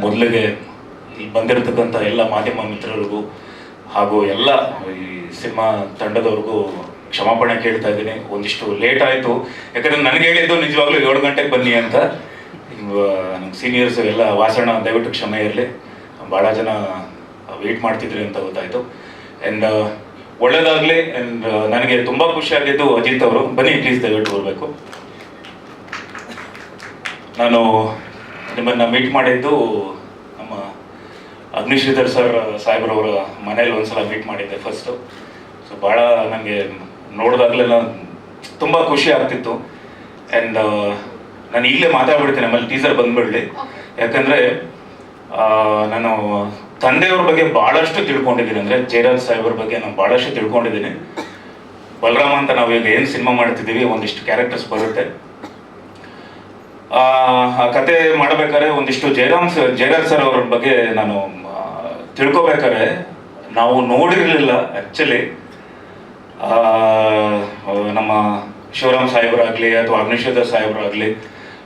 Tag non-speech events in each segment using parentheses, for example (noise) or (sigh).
ಮೊದಲಿಗೆ ಇಲ್ಲಿ ಬಂದಿರತಕ್ಕಂಥ ಎಲ್ಲ ಮಾಧ್ಯಮ ಮಿತ್ರರಿಗೂ ಹಾಗೂ ಎಲ್ಲ ಈ ಸಿನಿಮಾ ತಂಡದವ್ರಿಗೂ ಕ್ಷಮಾಪಣೆ ಕೇಳ್ತಾ ಇದ್ದೀನಿ. ಒಂದಿಷ್ಟು ಲೇಟ್ ಆಯಿತು. ಯಾಕಂದ್ರೆ ನನಗೆ ಹೇಳಿದ್ದು ನಿಜವಾಗ್ಲೂ ಏಳು ಗಂಟೆಗೆ ಬನ್ನಿ ಅಂತ. ನಮ್ಮ ಸೀನಿಯರ್ಸ್ ಎಲ್ಲ ವಾಸಣ ದಯವಿಟ್ಟು ಕ್ಷಮೆ ಇರಲಿ. ಭಾಳ ಜನ ವೇಟ್ ಮಾಡ್ತಿದ್ರಿ ಅಂತ ಗೊತ್ತಾಯಿತು. ಆ್ಯಂಡ್ ಒಳ್ಳೇದಾಗಲಿ. ಆ್ಯಂಡ್ ನನಗೆ ತುಂಬ ಖುಷಿಯಾಗಿದ್ದು ಅಜಿತ್ ಅವರು. ಬನ್ನಿ ಪ್ಲೀಸ್ ದಯವಿಟ್ಟು ಬರಬೇಕು. ನಾನು ನಿಮ್ಮನ್ನು ಮೀಟ್ ಮಾಡಿದ್ದು ನಮ್ಮ ಅಗ್ನಿಶ್ರೀಧರ್ ಸರ್ ಸಾಹೇಬ್ರವರ ಮನೇಲಿ ಒಂದ್ಸಲ ಮೀಟ್ ಮಾಡಿದ್ದೆ ಫಸ್ಟು ಸೊ ಭಾಳ ನನಗೆ ನೋಡಿದಾಗಲೆಲ್ಲ ತುಂಬ ಖುಷಿ ಆಗ್ತಿತ್ತು. ಆ್ಯಂಡ್ ನಾನು ಈಗಲೇ ಮಾತಾಡ್ಬಿಡ್ತೀನಿ, ಆಮೇಲೆ ಟೀಸರ್ ಬಂದ್ಬಿಡ್ಲಿ. ಯಾಕಂದರೆ ನಾನು ತಂದೆಯವ್ರ ಬಗ್ಗೆ ಭಾಳಷ್ಟು ತಿಳ್ಕೊಂಡಿದ್ದೀನಿ. ಅಂದರೆ ಜಯರಾಜ್ ಸಾಹೇಬ್ರ ಬಗ್ಗೆ ನಾನು ಭಾಳಷ್ಟು ತಿಳ್ಕೊಂಡಿದ್ದೀನಿ. ಬಲರಾಮ ಅಂತ ನಾವು ಈಗ ಏನು ಸಿನಿಮಾ ಮಾಡ್ತಿದ್ದೀವಿ, ಒಂದಿಷ್ಟು ಕ್ಯಾರೆಕ್ಟರ್ಸ್ ಬರುತ್ತೆ. ಕತೆ ಮಾಡಬೇಕಾದ್ರೆ ಒಂದಿಷ್ಟು ಜಯರಾಮ್ ಸರ್ ಜಯರಾಜ್ ಸರ್ ಅವ್ರ ಬಗ್ಗೆ ನಾನು ಆ, ತಿಳ್ಕೊಬೇಕಾದ್ರೆ ನಾವು ನೋಡಿರಲಿಲ್ಲ ಆ್ಯಕ್ಚುಲಿ ನಮ್ಮ ಶಿವರಾಮ್ ಸಾಹೇಬರಾಗಲಿ ಅಥವಾ ಅಗ್ನಿಶ್ವರ ಸಾಹೇಬರಾಗಲಿ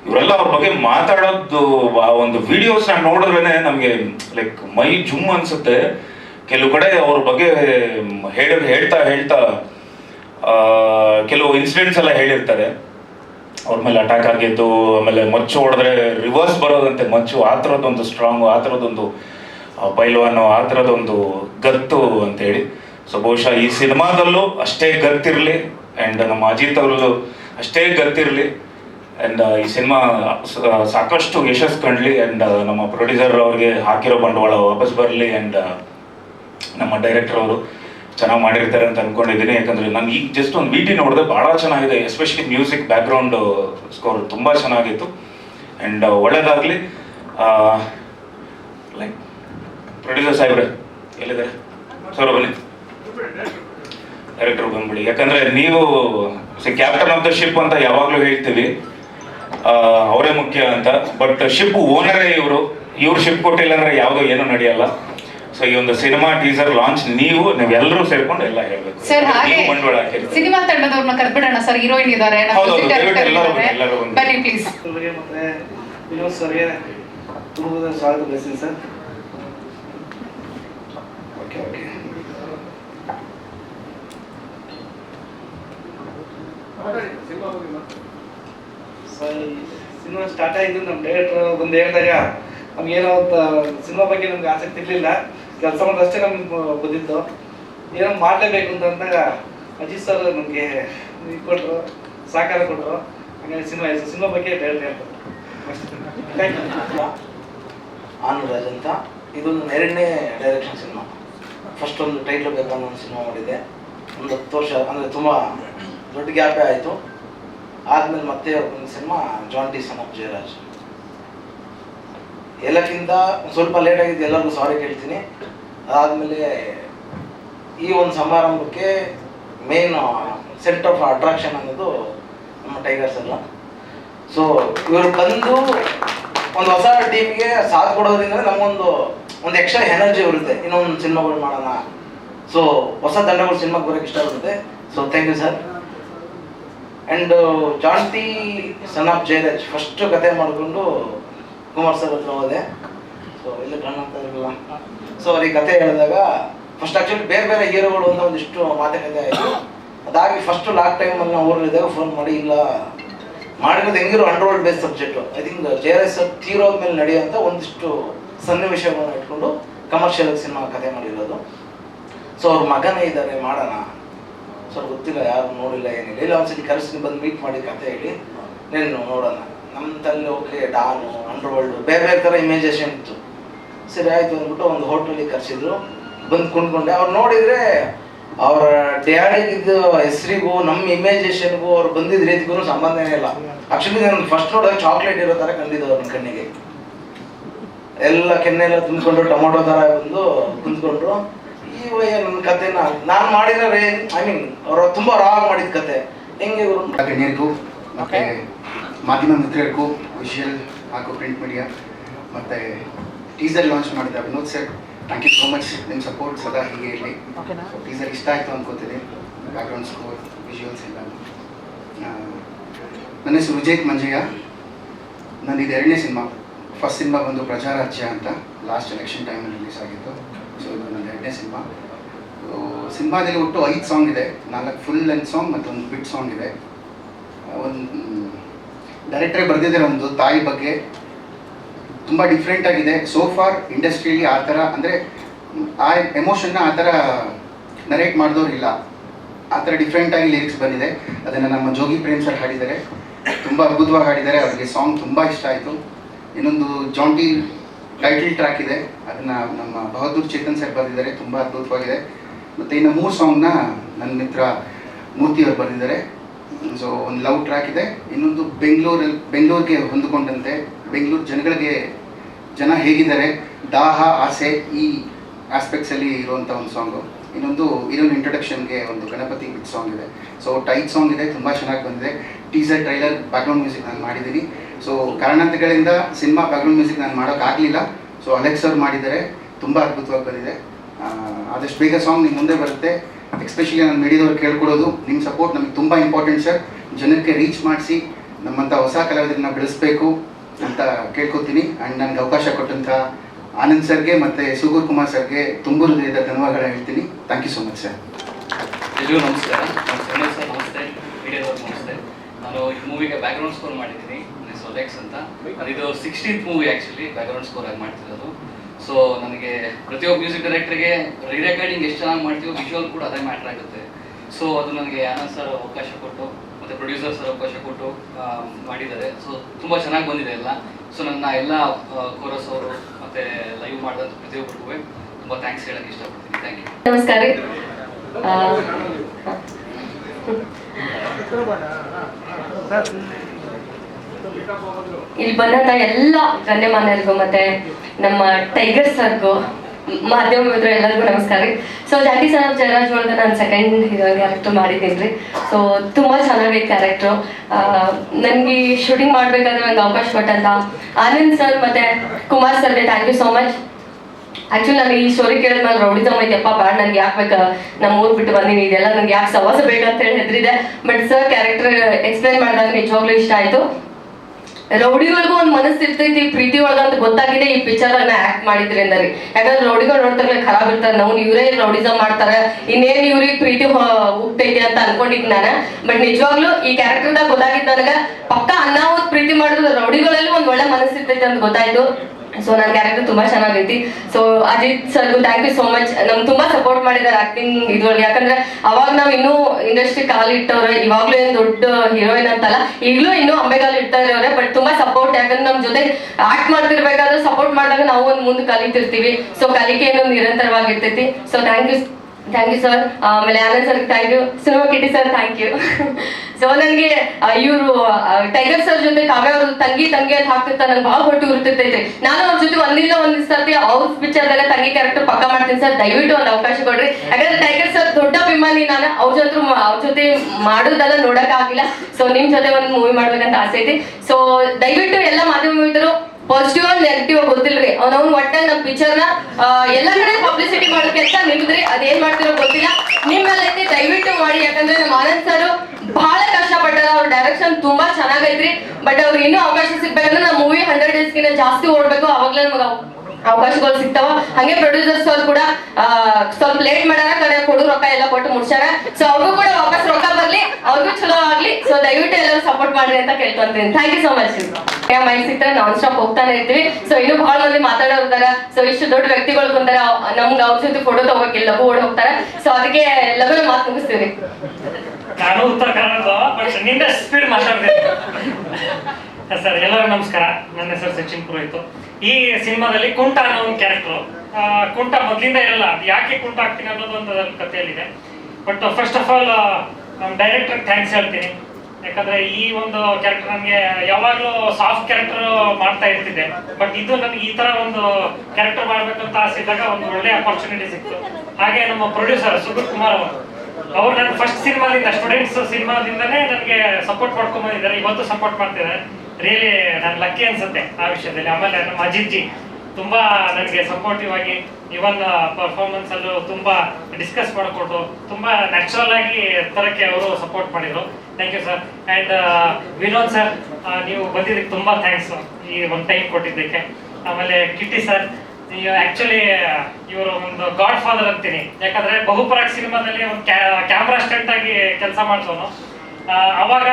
ಇವರೆಲ್ಲ ಅವ್ರ ಬಗ್ಗೆ ಮಾತಾಡೋದು ಆ ಒಂದು ವಿಡಿಯೋಸ್ ನಾನು ನೋಡಿದ್ರೇನೆ ನಮಗೆ ಲೈಕ್ ಮೈ ಜುಮ್ ಅನ್ಸುತ್ತೆ. ಕೆಲವು ಕಡೆ ಅವ್ರ ಬಗ್ಗೆ ಹೇಳ ಹೇಳ್ತಾ ಹೇಳ್ತಾ ಆ, ಕೆಲವು ಇನ್ಸಿಡೆಂಟ್ಸ್ ಎಲ್ಲ ಹೇಳಿರ್ತಾರೆ. ಅವ್ರ ಮೇಲೆ ಅಟ್ಯಾಕ್ ಆಗಿದ್ದು, ಆಮೇಲೆ ಮಚ್ಚು ಹೊಡೆದ್ರೆ ರಿವರ್ಸ್ ಬರೋದಂತೆ ಮಚ್ಚು, ಆ ಥರದ್ದೊಂದು ಸ್ಟ್ರಾಂಗ್ ಆ ಥರದ್ದೊಂದು ಪೈಲ್ವಾನು, ಆ ಥರದೊಂದು ಗತ್ತು ಅಂತೇಳಿ ಸೊ ಬಹುಶಃ ಈ ಸಿನಿಮಾದಲ್ಲೂ ಅಷ್ಟೇ ಗತ್ತಿರಲಿ ಆ್ಯಂಡ್ ನಮ್ಮ ಅಜಿತ್ ಅವರಲ್ಲೂ ಅಷ್ಟೇ ಗತ್ತಿರಲಿ ಆ್ಯಂಡ್ ಈ ಸಿನಿಮಾ ಸಾಕಷ್ಟು ಯಶಸ್ಸು ಕಂಡ್ಲಿ ಆ್ಯಂಡ್ ನಮ್ಮ ಪ್ರೊಡ್ಯೂಸರ್ ಅವ್ರಿಗೆ ಹಾಕಿರೋ ಬಂಡವಾಳ ವಾಪಸ್ ಬರಲಿ ಆ್ಯಂಡ್ ನಮ್ಮ ಡೈರೆಕ್ಟರ್ ಅವರು. ಚೆನ್ನಾಗಿ ಮಾಡಿರ್ತಾರೆ ಅಂತ ಅನ್ಕೊಂಡಿದ್ದೀನಿ. ಯಾಕಂದ್ರೆ ನಾನು ಈಗ ಜಸ್ಟ್ ಒಂದು ವಿಟಿ ನೋಡಿದೆ ಭಾಳ ಚೆನ್ನಾಗಿದೆ. ಎಸ್ಪೆಷಲಿ ಮ್ಯೂಸಿಕ್ ಬ್ಯಾಕ್ಗ್ರೌಂಡ್ ಸ್ಕೋರ್ ತುಂಬ ಚೆನ್ನಾಗಿತ್ತು. ಆ್ಯಂಡ್ ಒಳ್ಳೆಯದಾಗಲಿ ಲೈಕ್ ಪ್ರೊಡ್ಯೂಸರ್ ಸಾಹೇಬ್ರೆ, ಎಲ್ಲಿದ್ದಾರೆ? ಸರ್, ಬನ್ನಿ. ಡೈರೆಕ್ಟರ್ ಬಂದ್ಬಿಡಿ. ಯಾಕಂದ್ರೆ ನೀವು ಕ್ಯಾಪ್ಟನ್ ಆಫ್ ದ ಶಿಪ್ ಅಂತ ಯಾವಾಗಲೂ ಹೇಳ್ತೀವಿ. ಅವರೇ ಮುಖ್ಯ ಅಂತ. ಬಟ್ ಶಿಪ್ ಓನರೇ ಇವರು. ಇವ್ರು ಶಿಪ್ ಕೊಟ್ಟಿಲ್ಲ ಅಂದ್ರೆ ಯಾವುದೋ ಏನೂ ನಡೆಯಲ್ಲ. ಸೊ ಈ ಒಂದು ಸಿನಿಮಾ ಟೀಸರ್ ಲಾಂಚ್ ನೀವು ನೀವೆಲ್ಲರೂ ಸೇರ್ಕೊಂಡು ಎಲ್ಲ ಹೇಳ್ಬೇಕು ಸರ್ ಹಾಗೆ ನೀವು ಬಂಡವಾಳ ಹಾಕಿರ್ತೀರಿ. ಸಿನಿಮಾ ತಂಡದವ್ರನ್ನ ಕರ್ಬಿಡೋಣ ಸರ್ ಹೀರೋಯಿನ್ ಇದ್ದಾರೆ ನಮ್ಮ ಹೌದು, ದಯವಿಟ್ಟು ಎಲ್ಲರೂ ಇದಾರೆ. ಎಲ್ಲರೂ ಬನ್ನಿ. ಬನ್ನಿ ಪ್ಲೀಸ್ ಮತ್ತೆ ವಿನೋದ್ ಸರ್ಗೆ ತುಂಬ ಸ್ವಾಗತ ಬಯಸ್ತೀನಿ sir okay okay sir cinema start ಆಯಿತು ನಮ್ಮ ಡೈರೆಕ್ಟರ್ ಬಂದು ಹೇಳಿದಾಗ ನಮ್ಗೇನೋ ಏನೋ ಸಿನಿಮಾ ಬಗ್ಗೆ ನಮ್ಗೆ ಆಸಕ್ತಿ ಇರಲಿಲ್ಲ ಕೆಲಸ ಮಾಡೋದಷ್ಟೇ ನಮ್ಗೆ ಬಂದಿತ್ತು ಏನೋ ಮಾಡಲೇಬೇಕು ಅಂತ ಅಂದಾಗ ಅಜಿತ್ ಸರ್ ನಮಗೆ ಕೊಟ್ಟರು ಸಹಕಾರ ಕೊಟ್ಟರು ಹಂಗಾಗಿ ಸಿನಿಮಾ ಸಿನಿಮಾ ಬಗ್ಗೆ ಡೈರೆಕ್ಟ್ ಅಂತ. ಆನಂದರಾಜ್ ಅಂತ. ಇದೊಂದು ಎರಡನೇ ಡೈರೆಕ್ಷನ್ ಸಿನಿಮಾ. ಫಸ್ಟ್ ಒಂದು ಟೈಟ್ಲ್ ಬೇಕನ್ನೋ ಒಂದು ಸಿನಿಮಾ ಮಾಡಿದೆ. ಒಂದು ಹತ್ತು ವರ್ಷ, ಅಂದರೆ ತುಂಬ ದೊಡ್ಡ ಗ್ಯಾಪೇ ಆಯಿತು. ಆದಮೇಲೆ ಮತ್ತೆ ಒಂದು ಸಿನಿಮಾ ಸನ್ ಆಫ್ ಜಯರಾಜ್. ಎಲ್ಲಕ್ಕಿಂತ ಸ್ವಲ್ಪ ಲೇಟ್ ಆಗಿದ್ದು ಎಲ್ಲರಿಗೂ ಸಾರಿ ಕೇಳ್ತೀನಿ. ಅದಾದಮೇಲೆ ಈ ಒಂದು ಸಮಾರಂಭಕ್ಕೆ ಮೇನ್ ಸೆಂಟ್ ಆಫ್ ಅಟ್ರಾಕ್ಷನ್ ಅನ್ನೋದು ನಮ್ಮ ಟೈಗರ್ಸ್ ಎಲ್ಲ ಸೊ ಇವರು ಬಂದು ಒಂದು ಹೊಸ ಟೀಮ್ಗೆ ಸಾಥ್ ಕೊಡೋದ್ರಿಂದ ನಮಗೊಂದು ಒಂದು ಎಕ್ಸ್ಟ್ರಾ ಎನರ್ಜಿ ಇರುತ್ತೆ ಇನ್ನೊಂದು ಸಿನಿಮಾಗಳು ಮಾಡೋಣ. ಸೊ ಹೊಸ ತಂಡಗಳು ಸಿನಿಮಾಗೆ ಬರೋಕ್ಕೆ ಇಷ್ಟಪಡುತ್ತೆ so thank you sir and Jaanti son of Jayaraj first ಕತೆ ಮಾಡಿಕೊಂಡು ಕುಮಾರ್ ಸರ್ ಹತ್ರ ಹೋದೆ. ಸೊ ಇಲ್ಲಿ ಕಾಣಂತ ಇರಲಿಲ್ಲ ಸೊ ಅವ್ರಿಗೆ ಕತೆ ಹೇಳಿದಾಗ ಫಸ್ಟ್ ಆ್ಯಕ್ಚುಲಿ ಬೇರೆ ಬೇರೆ ಹೀರೋಗಳು ಅಂತ ಒಂದಿಷ್ಟು ಮಾತುಕತೆ ಆಯಿತು. ಅದಾಗಿ ಫಸ್ಟ್ ಲಾಕ್ ಟೈಮಲ್ಲಿ ನಾವು ಊರಲ್ಲಿದ್ದಾಗ ಫೋನ್ ಮಾಡಿ ಇಲ್ಲ ಮಾಡಿರೋದು ಹೆಂಗಿರೋ underworld base subject I think J S ತೀರೋದ ಮೇಲೆ ನಡೆಯುವಂಥ ಒಂದಿಷ್ಟು ಸನ್ನಿವೇಶಗಳನ್ನ ಇಟ್ಕೊಂಡು ಕಮರ್ಷಿಯಲ್ ಸಿನಿಮಾ ಕತೆ ಮಾಡಿರೋದು. ಸೊ ಅವ್ರ ಮಗನೇ ಇದ್ದಾರೆ ಮಾಡೋಣ. ಸೊ ಗೊತ್ತಿಲ್ಲ ಯಾರು ನೋಡಿಲ್ಲ ಏನಿಲ್ಲ. ಇಲ್ಲ ಒಂದ್ಸತಿ ಕರೆಸಿ ಬಂದು ಮೀಟ್ ಮಾಡಿ ಕತೆ ಹೇಳಿ. ನೀನು ನೋಡೋಣ. ನಮ್ಮ ತಲೆ ಓಕೆ ಡಾನು ಅಂಡರ್ವರ್ಲ್ಡ್ ಬೇರೆ ಬೇರೆ ಥರ ಇಮೇಜೇಷನ್ ಇತ್ತು. ಸರಿ ಆಯಿತು ಅಂದ್ಬಿಟ್ಟು ಒಂದು ಹೋಟೆಲಿಗೆ ಕರೆಸಿದ್ರು. ಬಂದು ಕುಂಡ್ಕೊಂಡೆ ಅವ್ರು ನೋಡಿದ್ರೆ ಅವರ ಡ್ಯಾಡಿಗಿದ್ದು ಹೆಸರಿಗೂ ನಮ್ಮ ಇಮೇಜೇಷನ್ಗೂ ಅವ್ರು ಬಂದಿದ್ದ ರೀತಿಗೂ ಸಂಬಂಧನೇ ಇಲ್ಲ. ಆಕ್ಚುಲಿ ನಾನು ಫಸ್ಟ್ ನೋಡಿದಾಗ ಚಾಕ್ಲೇಟ್ ಇರೋ ಥರ ಕಂಡಿದ್ದು ಅವ್ರ ಕಣ್ಣಿಗೆ. ಎಲ್ಲ ಕೆನ್ನೆಲ್ಲ ತುಂಬಿಕೊಂಡು ಟೊಮೊಟೊ ಥರ ಬಂದು ಕುಂತ್ಕೊಂಡ್ರು. ಈ ವಯ ನನ್ನ ಕತೆನ ನಾನು ಮಾಡಿದ್ರೆ ರೇ ಐ ಮೀನ್ ಅವರು ತುಂಬ ರಾಗ್ ಮಾಡಿದ ಕತೆ. ಹೆಂಗೆ ಇವರು ಮತ್ತು ಮಾಧ್ಯಮ ಮಿತ್ರರಿಗೂ ವಿಷಯಲ್ ಹಾಗೂ ಪ್ರಿಂಟ್ ಮೀಡಿಯಾ ಮತ್ತು ಟೀಸರ್ ಲಾಂಚ್ ಮಾಡಿದ Vinod sir thank you so much ನಿಮ್ಮ ಸಪೋರ್ಟ್ ಸದಾ ಹೀಗೆ ಇರಲಿ. ಟೀಸರ್ ಇಷ್ಟ ಆಯಿತು ಅನ್ಕೋತೀನಿ. ಬ್ಯಾಕ್ಗ್ರೌಂಡ್ ಸ್ಕೋರ್ ವಿಜುವಲ್ಸ್ ಎಲ್ಲ. ನನ್ನ ಹೆಸರು ವಿಜಯ್ ಮಂಜಯ್ಯ. ನನ್ನ ಇದು ಎರಡನೇ ಸಿನಿಮಾ. ಫಸ್ಟ್ ಸಿನಿಮಾ ಬಂದು ಪ್ರಜಾರಾಜ್ಯ ಅಂತ ಲಾಸ್ಟ್ ಎಲೆಕ್ಷನ್ ಟೈಮಲ್ಲಿ ರಿಲೀಸ್ ಆಗಿತ್ತು. ಸೊ ಇದು ನನ್ನ ಎರಡನೇ ಸಿನಿಮಾ. ಸಿನಿಮಾದಲ್ಲಿ ಒಟ್ಟು ಐದು ಸಾಂಗ್ ಇದೆ. ನಾಲ್ಕು ಫುಲ್ ಲೆಂತ್ ಸಾಂಗ್ ಮತ್ತು ಒಂದು ಬಿಟ್ ಸಾಂಗ್ ಇದೆ ಒಂದು ಡೈರೆಕ್ಟ್ರೇ ಬರೆದಿದ್ದಾರೆ ಒಂದು ತಾಯಿ ಬಗ್ಗೆ. ತುಂಬ ಡಿಫ್ರೆಂಟ್ ಆಗಿದೆ. ಸೋ ಫಾರ್ ಇಂಡಸ್ಟ್ರಿಯಲ್ಲಿ ಆ ಥರ, ಅಂದರೆ, ಆ ಎಮೋಷನ್ನ ಆ ಥರ ನರೇಟ್ ಮಾಡಿದವ್ರಿಲ್ಲ ಆ ಥರ ಡಿಫ್ರೆಂಟಾಗಿ ಲಿರಿಕ್ಸ್ ಬಂದಿದೆ. ಅದನ್ನು ನಮ್ಮ ಜೋಗಿ ಪ್ರೇಮ್ ಸರ್ ಹಾಡಿದ್ದಾರೆ. ತುಂಬ ಅದ್ಭುತವಾಗಿ ಹಾಡಿದ್ದಾರೆ. ಅವರಿಗೆ ಸಾಂಗ್ ತುಂಬ ಇಷ್ಟ ಆಯಿತು. ಇನ್ನೊಂದು ಜಾಂಟಿ ಟೈಟಲ್ ಟ್ರ್ಯಾಕ್ ಇದೆ. ಅದನ್ನು ನಮ್ಮ ಬಹದ್ದೂರ್ ಚೇತನ್ ಸರ್ ಬರೆದಿದ್ದಾರೆ. ತುಂಬ ಅದ್ಭುತವಾಗಿದೆ. ಮತ್ತು ಇನ್ನು ಮೂರು ಸಾಂಗ್ನ ನನ್ನ ಮಿತ್ರ ಮೂರ್ತಿಯವರು ಬರೆದಿದ್ದಾರೆ. ಸೊ ಒಂದು ಲವ್ ಟ್ರ್ಯಾಕ್ ಇದೆ. ಇನ್ನೊಂದು ಬೆಂಗಳೂರಲ್ಲಿ, ಬೆಂಗಳೂರಿಗೆ ಹೊಂದಿಕೊಂಡಂತೆ. ಬೆಂಗಳೂರು ಜನಗಳಿಗೆ, ಜನ ಹೇಗಿದ್ದಾರೆ? ದಾಹ, ಆಸೆ ಈ ಆಸ್ಪೆಕ್ಟ್ಸಲ್ಲಿ ಇರುವಂಥ ಒಂದು ಸಾಂಗು ಇನ್ನೊಂದು ಇನ್ನೊಂದು ಇಂಟ್ರೊಡಕ್ಷನ್ಗೆ ಒಂದು ಗಣಪತಿ ಬಿಟ್ ಸಾಂಗ್ ಇದೆ. ಸೊ ಟೈಟ್ ಸಾಂಗ್ ಇದೆ, ತುಂಬ ಚೆನ್ನಾಗಿ ಬಂದಿದೆ. ಟೀಸರ್ ಟ್ರೈಲರ್ ಬ್ಯಾಕ್ಗ್ರೌಂಡ್ ಮ್ಯೂಸಿಕ್ ನಾನು ಮಾಡಿದ್ದೀನಿ. ಸೊ ಕಾರಣಾಂತಗಳಿಂದ ಸಿನಿಮಾ ಬ್ಯಾಕ್ಗ್ರೌಂಡ್ ಮ್ಯೂಸಿಕ್ ನಾನು ಮಾಡೋಕ್ಕಾಗಲಿಲ್ಲ ಸೊ ಅಲೆಕ್ಸ್ ಅವ್ರು ಮಾಡಿದ್ದಾರೆ. ತುಂಬ ಅದ್ಭುತವಾಗಿ ಬಂದಿದೆ. ಆದಷ್ಟು ಬೇಗ ಸಾಂಗ್ ನಿಮ್ಮ ಮುಂದೆ ಬರುತ್ತೆ. ಎಸ್ಪೆಷಲಿ ನಾನು ಮೀಡಿಯಾದವ್ರು ಕೇಳ್ಕೊಡೋದು ನಿಮ್ಮ ಸಪೋರ್ಟ್ ನಮಗೆ ತುಂಬ ಇಂಪಾರ್ಟೆಂಟ್ ಸರ್ ಜನಕ್ಕೆ ರೀಚ್ ಮಾಡಿಸಿ ನಮ್ಮಂಥ ಹೊಸ ಕಲಾವಿದರನ್ನ ಬೆಳೆಸಬೇಕು ಅಂತ ಕೇಳ್ಕೊತೀನಿ. ಆ್ಯಂಡ್ ನನಗೆ ಅವಕಾಶ ಕೊಟ್ಟಂಥ ಆನಂದ್ ಸರ್ಗೆ ಮತ್ತು ಸುಗೂರ್ ಕುಮಾರ್ ಸರ್ಗೆ ತುಂಬ ಹೃದಯದ ಧನ್ಯವಾದಗಳು ಹೇಳ್ತೀನಿ. Thank you so much sir ಎಲ್ರಿಗೂ ನಮಸ್ಕಾರ. ಸರ್ ನಮಸ್ತೆ. ಮೀಡಿಯಾದವ್ರು ನಮಸ್ತೆ. ನಾನು ಈ ಮೂವಿಗೆ ಬ್ಯಾಕ್ಗ್ರೌಂಡ್ ಸ್ಕೋರ್ ಮಾಡಿದ್ದೀನಿ. ಸೊಲೆಕ್ಸ್ ಅಂತ. ಇದು sixteenth movie actually background score ಆಗಿ ಮಾಡ್ತಿರೋದು. ಸೊ ನನಗೆ ಪ್ರತಿಯೊಬ್ಬ ಮ್ಯೂಸಿಕ್ ಡೈರೆಕ್ಟರ್ಗೆ ರೀ ರೆಕಾರ್ಡಿಂಗ್ ಎಷ್ಟು ಚೆನ್ನಾಗಿ ಮಾಡ್ತೀವೋ ವಿಜುವಲ್ ಕೂಡ ಅದೇ ಮ್ಯಾಟ್ರ್ ಆಗುತ್ತೆ. ಸೊ ಅದು ನನಗೆ ಆನಂದ್ ಸರ್ ಅವಕಾಶ ಕೊಟ್ಟು ಮತ್ತು ಪ್ರೊಡ್ಯೂಸರ್ ಸರ್ ಅವಕಾಶ ಕೊಟ್ಟು ಮಾಡಿದ್ದಾರೆ. ಸೊ ತುಂಬ ಚೆನ್ನಾಗಿ ಬಂದಿದೆ ಎಲ್ಲ. ಸೊ ನನ್ನ ಎಲ್ಲ ಕೋರಸ್ ಅವರು ಮತ್ತು ಲೈವ್ ಮಾಡಿದಂಥ ಪ್ರತಿಯೊಬ್ಬರಿಗೂ ತುಂಬ ಥ್ಯಾಂಕ್ಸ್ ಹೇಳೋಕ್ಕೆ ಇಷ್ಟಪಡ್ತೀನಿ. ಥ್ಯಾಂಕ್ ಯು ನಮಸ್ಕಾರ. ಇಲ್ಲಿ ಬಂದಂತ ಎಲ್ಲ ಗಣ್ಯಮಾನ್ಯರಿಗೂ ಮತ್ತೆ ನಮ್ಮ ಟೈಗರ್ ಸರ್ಗೂ ಮಾಧ್ಯಮ ಮಿತ್ರ ಎಲ್ಲರಿಗೂ ನಮಸ್ಕಾರ ರೀ. ಸೊ ಜಾತಿ ಸರ್ ಜಯರಾಜ್ ಒಳಗೆ ನಾನು ಸೆಕೆಂಡ್ ಕ್ಯಾರೆಕ್ಟರ್ ಮಾಡಿದ್ದೀನಿ ರೀ. ಸೊ ತುಂಬ ಚೆನ್ನಾಗಿ ಕ್ಯಾರೆಕ್ಟ್ರು ನನಗೆ ಶೂಟಿಂಗ್ ಮಾಡಬೇಕಾದ್ರೆ ನಂಗೆ ಅವಕಾಶ ಕೊಟ್ಟಂತ ಆನಂದ್ ಸರ್ ಮತ್ತೆ ಕುಮಾರ್ ಸರ್ಗೆ thank you so much actually ನಾನು ಈ ಸ್ಟೋರಿ ಕೇಳಿದ ಮೇಲೆ ರೌಡಿಸಮ್ ಐತೆಪ್ಪ ಬಾ ನನ್ಗೆ ಯಾಕೆ ಬೇಕು? ನಮ್ಮ ಊರು ಬಿಟ್ಟು ಬಂದೀನಿ. ಇದೆಲ್ಲ ನನಗೆ ಯಾಕೆ ಸವಾಸ ಬೇಕಂತ ಹೇಳಿ ಹೆದ್ರಿದೆ. ಬಟ್ ಸರ್ ಕ್ಯಾರೆಕ್ಟರ್ ಎಕ್ಸ್ಪ್ಲೈನ್ ಮಾಡಿದಾಗ ನಿಜವಾಗ್ಲೂ ಇಷ್ಟ ಆಯ್ತು. ರೌಡಿಗಳಿಗೂ ಒಂದು ಮನಸ್ಸು ಇರ್ತೈತಿ ಪ್ರೀತಿ ಒಳಗ ಅಂತ ಗೊತ್ತಾಗಿದೆ ಈ ಪಿಕ್ಚರ್ ಅನ್ನ ಆಕ್ಟ್ ಮಾಡಿದ್ರಿಂದ ರೀ ಯಾಕಂದ್ರೆ ರೌಡಿಗಳು ನೋಡ್ತಾಗಲೇ ಖರಾಬ್ ಇರ್ತಾರೆ. ನಾವು ಇವರೇ ರೌಡಿಸಮ್ ಮಾಡ್ತಾರೆ. ಇನ್ನೇನ್ ಇವ್ರಿಗೆ ಪ್ರೀತಿ ಹೋಗ್ತೈತಿ ಅಂತ ಅನ್ಕೊಂಡಿದ್ ನಾನು. ಬಟ್ ನಿಜವಾಗ್ಲೂ ಈ ಕ್ಯಾರೆಕ್ಟರ್ದಾಗ ಗೊತ್ತಾಗಿದ್ದ ನನಗ ಪಕ್ಕ ಅನ್ನ ಪ್ರೀತಿ ಮಾಡಿದ್ರೆ, ರೌಡಿಗಳಲ್ಲಿ ಒಂದ್ ಒಳ್ಳೆ ಮನಸ್ಸು ಇರ್ತೈತಿ ಅಂತ ಗೊತ್ತಾಯ್ತು. ಸೊ ನನ್ನ ಕ್ಯಾರೆಕ್ಟರ್ ತುಂಬಾ ಚೆನ್ನಾಗೈತಿ. ಸೊ ಅಜಿತ್ ಸರ್ಗೂ ಥ್ಯಾಂಕ್ ಯು ಸೋ ಮಚ್ ನಮ್ಗೆ ತುಂಬಾ ಸಪೋರ್ಟ್ ಮಾಡಿದ್ದಾರೆ ಆಕ್ಟಿಂಗ್ ಇದ್ರೊಳಗೆ ಯಾಕಂದ್ರೆ ಅವಾಗ ನಾವ್ ಇನ್ನೂ ಇಂಡಸ್ಟ್ರಿ ಕಾಲ್ ಇವಾಗ್ಲೂ ಏನ್ ದೊಡ್ಡ ಹೀರೋಯಿನ್ ಅಂತಲ್ಲ, ಈಗಲೂ ಇನ್ನೂ ಅಂಬೆಗಾಲ್ ಇಡ್ತಾ ಇರೋರೆ ಬಟ್ ತುಂಬಾ ಸಪೋರ್ಟ್ ಯಾಕಂದ್ರೆ ನಮ್ ಜೊತೆ ಆಕ್ಟ್ ಮಾಡ್ತಿರ್ಬೇಕಾದ್ರೆ ಸಪೋರ್ಟ್ ಮಾಡಿದಾಗ ನಾವು ಒಂದ್ ಮುಂದೆ ಕಲಿತಿರ್ತೀವಿ. ಸೊ ಕಲಿಕೆ ಏನೋ ನಿರಂತರವಾಗಿರ್ತೈತಿ. So thank you thank you sir ಆಮೇಲೆ Anand sir thank you cinema Kitti sir thank you so ನನಗೆ ಇವರು ಟೈಗರ್ ಸರ್ ಜೊತೆ ಕಾವ್ಯ ಅವ್ರ ತಂಗಿ ತಂಗಿ ಅಂತ ಹಾಕ್ತಿರ್ತಾರೆ. ನನ್ಗೆ ಭಾಳ ಹೊಟ್ಟು ಉರ್ತಿರ್ತೈತೆ. ನಾನು ಅವ್ರ ಜೊತೆ ಒಂದಿಲ್ಲ ಒಂದ್ ಸರ್ತಿ ಅವ್ರ ಪಿಕ್ಚರ್ದಾಗ ತಂಗಿ ಕ್ಯಾರೆಕ್ಟರ್ ಪಕ್ಕ ಮಾಡ್ತೀನಿ ಸರ್ ದಯವಿಟ್ಟು ಒಂದು ಅವಕಾಶ ಕೊಡ್ರಿ. ಯಾಕಂದ್ರೆ ಟೈಗರ್ ಸರ್ ದೊಡ್ಡ ಅಭಿಮಾನಿ ನಾನು. ಅವ್ರ ಜೊತೆ ಅವ್ರ ಜೊತೆ ಮಾಡೋದೆಲ್ಲ ನೋಡಕ್ ಆಗಿಲ್ಲ ಸೊ ನಿಮ್ ಜೊತೆ ಒಂದು ಮೂವಿ ಮಾಡ್ಬೇಕಂತ ಆಸೆ ಐತಿ. ಸೊ ದಯವಿಟ್ಟು ಎಲ್ಲ ಮಾಧ್ಯಮ ಪಾಸಿಟಿವ್ ನೆಗೆಟಿವ್ ಗೊತ್ತಿಲ್ರಿ. ಅವ್ನವ್ನ ಒಟ್ಟಾಗಿ ನಮ್ಮ ಪಿಕ್ಚರ್ನ ಆ, ಎಲ್ಲ ಕಡೆ ಪಬ್ಲಿಸಿಟಿ ಮಾಡೋ ಕೆಲಸ ನಿಮ್ದ್ರಿ ಅದೇನ್ ಮಾಡ್ತಿರೋ ಗೊತ್ತಿಲ್ಲ. ನಿಮ್ಮೆಲ್ಲ ಐತಿ ದಯವಿಟ್ಟು ಮಾಡಿ. ಯಾಕಂದ್ರೆ ನಮ್ಮ ಆನಂದ್ ಸರ್ ಬಹಳ ಕಷ್ಟಪಟ್ಟಾರ. ಅವ್ರ ಡೈರೆಕ್ಷನ್ ತುಂಬಾ ಚೆನ್ನಾಗೈತ್ರಿ. ಬಟ್ ಅವ್ರಿಗೆ ಇನ್ನೂ ಅವಕಾಶ ಸಿಗ್ಬೇಕಂದ್ರೆ ನಮ್ಮ ಮೂವಿ ಹಂಡ್ರೆಡ್ ಡೇಸ್ಗಿಂತ ಜಾಸ್ತಿ ಓಡ್ಬೇಕು. ಅವಾಗ್ಲೇ ನಮಗೆ ಅವಕಾಶಗಳು ಸಿಗ್ತಾವ. ಹಂಗೆ ಪ್ರೊಡ್ಯೂಸರ್ಸ್ ಅವ್ರು ಕೂಡ ಸ್ವಲ್ಪ ಲೇಟ್ ಮಾಡ್ಯಾರ ಕಡೆ ಕೊಡು, ರೊಕ್ಕ ಎಲ್ಲ ಕೊಟ್ಟು ಮುಡ್ಸ್ಯಾರ. ಸೊ ಅವ್ರಿಗೂ ಕೂಡ ವಾಪಸ್ ರೊಕ್ಕ ಬರ್ಲಿ, ಅವ್ರಿಗೂ ಚಲೋ ಆಗ್ಲಿ. ಸೊ ದಯವಿಟ್ಟು ಎಲ್ಲರೂ ಸಪೋರ್ಟ್ ಮಾಡ್ರಿ ಅಂತ ಕೇಳ್ಕೊಂತೀನಿ. Thank you so much mike ಸಿಕ್ತಾರೆ ನಾನ್ ಸ್ಟಾಪ್ ಹೋಗ್ತಾನೆ ಇರ್ತೀವಿ. ಸೊ ಇನ್ನು ಬಹಳ ಮಂದಿ ಮಾತಾಡೋರು ಸೊ ಇಷ್ಟು ದೊಡ್ಡ ವ್ಯಕ್ತಿಗಳು ಬಂದಾರ ನಮ್ಗೆ ಅವ್ರ ಜೊತೆ ಫೋಟೋ ತಗೋಕಿಲ್ಲ ಲಘು ಓಡ್ ಹೋಗ್ತಾರ. ಸೊ ಅದಕ್ಕೆ ಎಲ್ಲರೂ ಮಾತು ಮುಗಿಸ್ತೀವಿ ನಾನು ಉತ್ತರ ಕನ್ನಡ ಬಟ್ನಿಂದ ಸ್ಪೀಡ್ ಮಾತಾಡ್ತೀನಿ ಸರ್, ಎಲ್ಲರಿಗೂ ನಮಸ್ಕಾರ. ನನ್ನ ಹೆಸರು ಸಚಿನ್ ಪುರೋಹಿತು. ಈ ಸಿನಿಮಾದಲ್ಲಿ ಕುಂಟ ಅನ್ನೋ ಒಂದು ಕ್ಯಾರೆಕ್ಟರ್. ಕುಂಟ ಮೊದಲಿಂದ ಇರಲ್ಲ ಯಾಕೆ ಕುಂಟ ಆಗ್ತೀನಿ ಅನ್ನೋದು ಒಂದು ಕಥೆಯಲ್ಲಿದೆ. ಬಟ್ ಫಸ್ಟ್ ಆಫ್ ಆಲ್ ನಮ್ಮ ಡೈರೆಕ್ಟರ್ ಥ್ಯಾಂಕ್ಸ್ ಹೇಳ್ತೀನಿ. ಯಾಕಂದ್ರೆ ಈ ಒಂದು ಕ್ಯಾರೆಕ್ಟರ್ ನನಗೆ ಯಾವಾಗಲೂ ಸಾಫ್ಟ್ ಕ್ಯಾರೆಕ್ಟರ್ ಮಾಡ್ತಾ ಇರ್ತಿದ್ದೆ. ಬಟ್ ಇದು ನನಗೆ ಈ ತರ ಒಂದು ಕ್ಯಾರೆಕ್ಟರ್ ಮಾಡ್ಬೇಕಂತ ಆಸೆ ಇದ್ದಾಗ ಒಂದು ಒಳ್ಳೆ ಅಪರ್ಚುನಿಟಿ ಸಿಕ್ತು. ಹಾಗೆ ನಮ್ಮ ಪ್ರೊಡ್ಯೂಸರ್ ಸುಧೀರ್ ಕುಮಾರ್ ಅವರು. ಅವ್ರು ನನ್ನ ಫಸ್ಟ್ ಸಿನಿಮಾದಿಂದ ಸ್ಟೂಡೆಂಟ್ಸ್ ಸಿನಿಮಾದಿಂದನೇ ನನಗೆ ಸಪೋರ್ಟ್ ಮಾಡ್ಕೊಂಡ್ ಬಂದಿದ್ದಾರೆ. ಇವತ್ತು ಸಪೋರ್ಟ್ ಮಾಡ್ತಿದ್ದಾರೆ. ರಿಯಲಿ ನಾನು ಲಕ್ಕಿ ಅನ್ಸುತ್ತೆ ಆ ವಿಷಯದಲ್ಲಿ. ಆಮೇಲೆ ನಮ್ಮ ಅಜಿತ್ಜಿ ತುಂಬಾ ನನಗೆ ಸಪೋರ್ಟಿವ್ ಆಗಿ ಇವನ್ ಪರ್ಫಾರ್ಮೆನ್ಸ್ ಅಲ್ಲೂ ತುಂಬಾ ಡಿಸ್ಕಸ್ ಮಾಡಿಕೊಟ್ಟು ತುಂಬಾ ನ್ಯಾಚುರಲ್ ಆಗಿ ತರಕ್ಕೆ ಅವರು ಸಪೋರ್ಟ್ ಮಾಡಿದ್ರು. Thank you sir and Vinod sir ನೀವು ಬಂದಿದ್ದಕ್ಕೆ ತುಂಬಾ ಥ್ಯಾಂಕ್ಸ್ ಈ ಒಂದು ಟೈಮ್ ಕೊಟ್ಟಿದ್ದಕ್ಕೆ. ಆಮೇಲೆ ಕಿಟ್ಟಿ ಸರ್ ನೀವು ಆಕ್ಚುಲಿ ಇವರು ಒಂದು ಗಾಡ್ ಫಾದರ್ ಅಂತೀನಿ. ಯಾಕಂದ್ರೆ ಬಹುಪರಾಕ್ ಸಿನಿಮಾದಲ್ಲಿ ಒಂದು ಕ್ಯಾಮ್ರಾ ಸ್ಟೆಂಟ್ ಆಗಿ ಕೆಲಸ ಮಾಡ್ತವನು ಅವಾಗ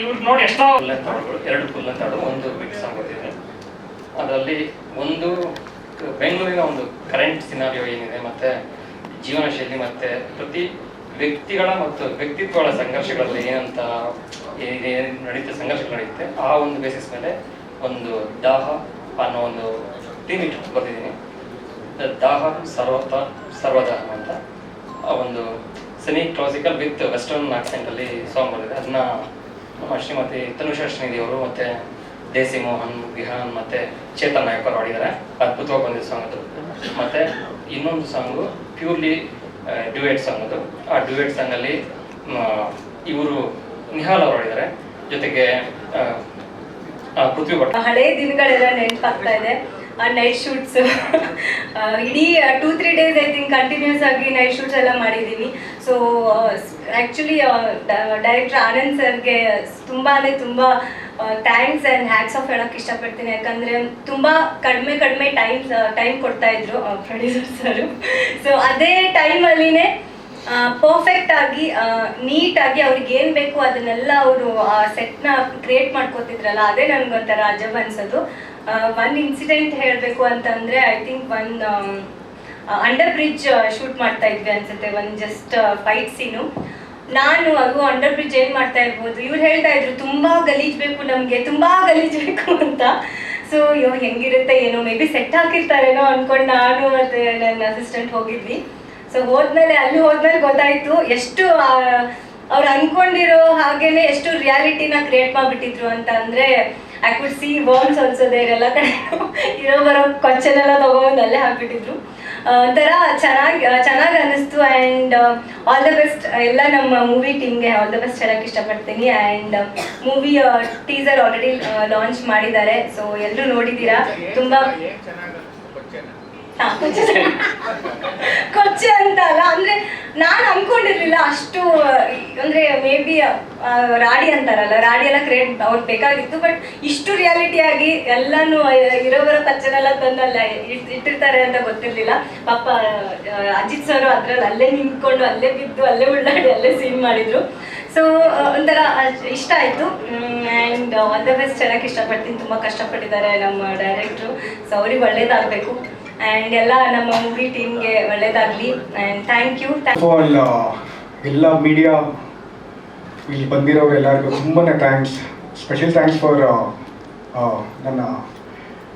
ಇವ್ರು ನೋಡಿ ಎಷ್ಟೋ ಎರಡು ಕುಲ್ಲತ್ತಾಡು ಒಂದು ಮಿಕ್ಸ್ ಆಗೋದಿದೆ ಅದರಲ್ಲಿ ಒಂದು, ಬೆಂಗಳೂರಿನ ಒಂದು ಕರೆಂಟ್ ಸಿನಾರಿಯೋ ಏನಿದೆ ಮತ್ತೆ ಜೀವನ ಶೈಲಿ ಮತ್ತೆ ಪ್ರತಿ ವ್ಯಕ್ತಿಗಳ ಮತ್ತು ವ್ಯಕ್ತಿತ್ವಗಳ ಸಂಘರ್ಷಗಳಲ್ಲಿ ಏನಂತ ಏನ್ ನಡೀತೆ ಸಂಘರ್ಷಗಳು ನಡೆಯುತ್ತೆ, ಆ ಒಂದು ಬೇಸಿಸ್ ಮೇಲೆ ಒಂದು ದಾಹ ಅನ್ನೋ ಒಂದು ಟೀಮ್ ಇಟ್ಟು ಬರ್ತಿದ್ದೀನಿ ದಾಹ ಸರ್ವತ ಸರ್ವದಾಹ ಅಂತ ಆ ಒಂದು semi classical with western accent ಅಲ್ಲಿ ಸಾಂಗ್ ಬಂದಿದೆ ಅದನ್ನ, ನಮ್ಮ ಶ್ರೀಮತಿ ತನುಷಾ ಶ್ರೀನಿಧಿ ಅವರು ಮತ್ತೆ ದೇಸಿ ಮೋಹನ್, ವಿಹಾನ್ ಮತ್ತೆ ಚೇತನ್ ನಾಯಕ್ ಅವರು ಆಡಿದ್ದಾರೆ ಅದ್ಭುತವಾಗಿ ಬಂದಿದೆ ಸಾಂಗ್ ಅದು. ಮತ್ತೆ ಇನ್ನೊಂದು ಸಾಂಗು ಪ್ಯೂರ್ಲಿ ಡ್ಯೂಯೇಟ್ ಸಾಂಗ್ ಅದು. ಆ ಡ್ಯೂಯೇಟ್ ಸಾಂಗ್ ಅಲ್ಲಿ ಇವರು ನಿಹಾಲ್ ಅವರು ಆಡಿದ್ದಾರೆ ಜೊತೆಗೆ ಪೃಥ್ವಿ ಭಟ್. ಹಳೆ ದಿನಗಳೆಲ್ಲ ನೆನಪಾಗ್ತಾ ಇದೆ. ನೈಟ್ ಶೂಟ್ಸ್ (laughs) ಇಡೀ two three days I think continuous ಆಗಿ ನೈಟ್ ಶೂಟ್ಸ್ ಎಲ್ಲ ಮಾಡಿದ್ದೀನಿ. ಸೊ ಆ್ಯಕ್ಚುಲಿ ಡೈರೆಕ್ಟರ್ ಆನಂದ್ ಸರ್ಗೆ ತುಂಬ ಅಂದರೆ ತುಂಬ ಥ್ಯಾಂಕ್ಸ್ ಆ್ಯಂಡ್ ಹ್ಯಾಕ್ಸ್ ಆಫ್ ಹೇಳೋಕ್ಕೆ ಇಷ್ಟಪಡ್ತೀನಿ. ಯಾಕಂದರೆ ತುಂಬ ಕಡಿಮೆ ಕಡಿಮೆ ಟೈಮ್ ಟೈಮ್ ಕೊಡ್ತಾ ಇದ್ರು ಪ್ರೊಡ್ಯೂಸರ್ ಸರು. ಸೊ ಅದೇ ಟೈಮಲ್ಲಿನೇ ಪರ್ಫೆಕ್ಟ್ ಆಗಿ ನೀಟಾಗಿ ಅವ್ರಿಗೆ ಏನು ಬೇಕು ಅದನ್ನೆಲ್ಲ ಅವರು, ಆ ಸೆಟ್ನ ಕ್ರಿಯೇಟ್ ಮಾಡ್ಕೋತಿದ್ರಲ್ಲ, ಅದೇ ನನಗೊಂಥರ ಅಜಬ್ ಅನ್ಸೋದು. ಒಂದು ಇನ್ಸಿಡೆಂಟ್ ಹೇಳಬೇಕು ಅಂತಂದ್ರೆ I think one under bridge shoot ಮಾಡ್ತಾ ಇದ್ವಿ ಅನ್ಸುತ್ತೆ, ಒಂದು ಜಸ್ಟ್ ಫೈಟ್ ಸೀನು ನಾನು, ಅದು ಅಂಡರ್ ಬ್ರಿಡ್ಜ್ ಏನು ಮಾಡ್ತಾ ಇರ್ಬೋದು, ಇವ್ರು ಹೇಳ್ತಾ ಇದ್ರು, ತುಂಬ ಗಲೀಜ್ ಬೇಕು ನಮಗೆ, ತುಂಬ ಗಲೀಜ್ ಬೇಕು ಅಂತ. ಸೊ ಅಯ್ಯೋ, ಹೆಂಗಿರುತ್ತೆ ಏನೋ ಮೇ ಬಿ ಸೆಟ್ ಹಾಕಿರ್ತಾರೇನೋ ಅನ್ಕೊಂಡು ನಾನು ಮತ್ತು ನನ್ನ ಅಸಿಸ್ಟೆಂಟ್ ಹೋಗಿದ್ವಿ. ಸೊ ಹೋದ್ಮೇಲೆ, ಅಲ್ಲಿ ಹೋದ್ಮೇಲೆ ಗೊತ್ತಾಯ್ತು, ಎಷ್ಟು ಅವ್ರು ಅನ್ಕೊಂಡಿರೋ ಹಾಗೇನೆ ಎಷ್ಟು ರಿಯಾಲಿಟಿನ ಕ್ರಿಯೇಟ್ ಮಾಡಿಬಿಟ್ಟಿದ್ರು ಅಂತ ಅಂದ್ರೆ I could see worms also there ಕಡೆ. ಇರೋ ಬರೋ ಕೊಚ್ಚನೆಲ್ಲ ತಗೊಂಡು ಅಲ್ಲೇ ಹಾಕ್ಬಿಟ್ಟಿದ್ರು. ಒಂಥರ ಚೆನ್ನಾಗಿ ಚೆನ್ನಾಗಿ ಅನ್ನಿಸ್ತು ಆ್ಯಂಡ್ ಆಲ್ ದ ಬೆಸ್ಟ್ ಎಲ್ಲ ನಮ್ಮ ಮೂವಿ ಟೀಮ್ಗೆ ಆಲ್ ದ ಬೆಸ್ಟ್ ಹೇಳಕ್ಕೆ ಇಷ್ಟಪಡ್ತೀನಿ. And movie teaser already launch ಮಾಡಿದ್ದಾರೆ. ಸೊ ಎಲ್ಲರೂ ನೋಡಿದ್ದೀರಾ? ತುಂಬ (laughs) ಕೊಚ್ಚೆ ಅಂತ ಅಲ್ಲ ಅಂದ್ರೆ ನಾನು ಅನ್ಕೊಂಡಿರ್ಲಿಲ್ಲ ಅಷ್ಟು, ಅಂದ್ರೆ ಮೇ ಬಿ ರಾಡಿ ಅಂತಾರಲ್ಲ ರಾಡಿ ಎಲ್ಲ ಕ್ರಿಯೇಟ್ ಅವ್ರು ಬೇಕಾಗಿತ್ತು ಬಟ್ ಇಷ್ಟು ರಿಯಾಲಿಟಿ ಆಗಿ ಎಲ್ಲಾನು ಇರೋವರ ಕಚ್ಚನೆಲ್ಲ ತಂದಲ್ಲ, ಇಟ್- ಇಟ್ಟಿರ್ತಾರೆ ಅಂತ ಗೊತ್ತಿರ್ಲಿಲ್ಲ. ಪಾಪ ಅಜಿತ್ ಸರ್ ಅದ್ರಲ್ಲಿ ಅಲ್ಲೇ ನಿಂತ್ಕೊಂಡು, ಅಲ್ಲೇ ಬಿದ್ದು, ಅಲ್ಲೇ ಉಳ್ಳಾಡಿ, ಅಲ್ಲೇ ಸೀನ್ ಮಾಡಿದ್ರು. ಸೊ ಒಂಥರ ಇಷ್ಟ ಆಯ್ತು. ಆ್ಯಂಡ್ ಆಲ್ ದ ಬೆಸ್ಟ್ ಚೆನ್ನಾಗಿ ಇಷ್ಟಪಡ್ತೀನಿ. ತುಂಬ ಕಷ್ಟಪಟ್ಟಿದ್ದಾರೆ ನಮ್ಮ ಡೈರೆಕ್ಟ್ರು ಸೊ ಅವ್ರಿಗೆ ಒಳ್ಳೇದಾಗಬೇಕು. ಆ್ಯಂಡ್ ಎಲ್ಲ ನಮ್ಮ ಮೂವಿ ಟೀಮ್ಗೆ ಒಳ್ಳೇದಾಗಲಿ. ಆ್ಯಂಡ್ ಥ್ಯಾಂಕ್ ಯು ಆಲ್ ಎಲ್ಲ ಮೀಡಿಯಾ ಇಲ್ಲಿ ಬಂದಿರೋರು ಎಲ್ಲರಿಗೂ ತುಂಬಾ ಥ್ಯಾಂಕ್ಸ್ ಸ್ಪೆಷಲ್ ಥ್ಯಾಂಕ್ಸ್ ಫಾರ್ ನನ್ನ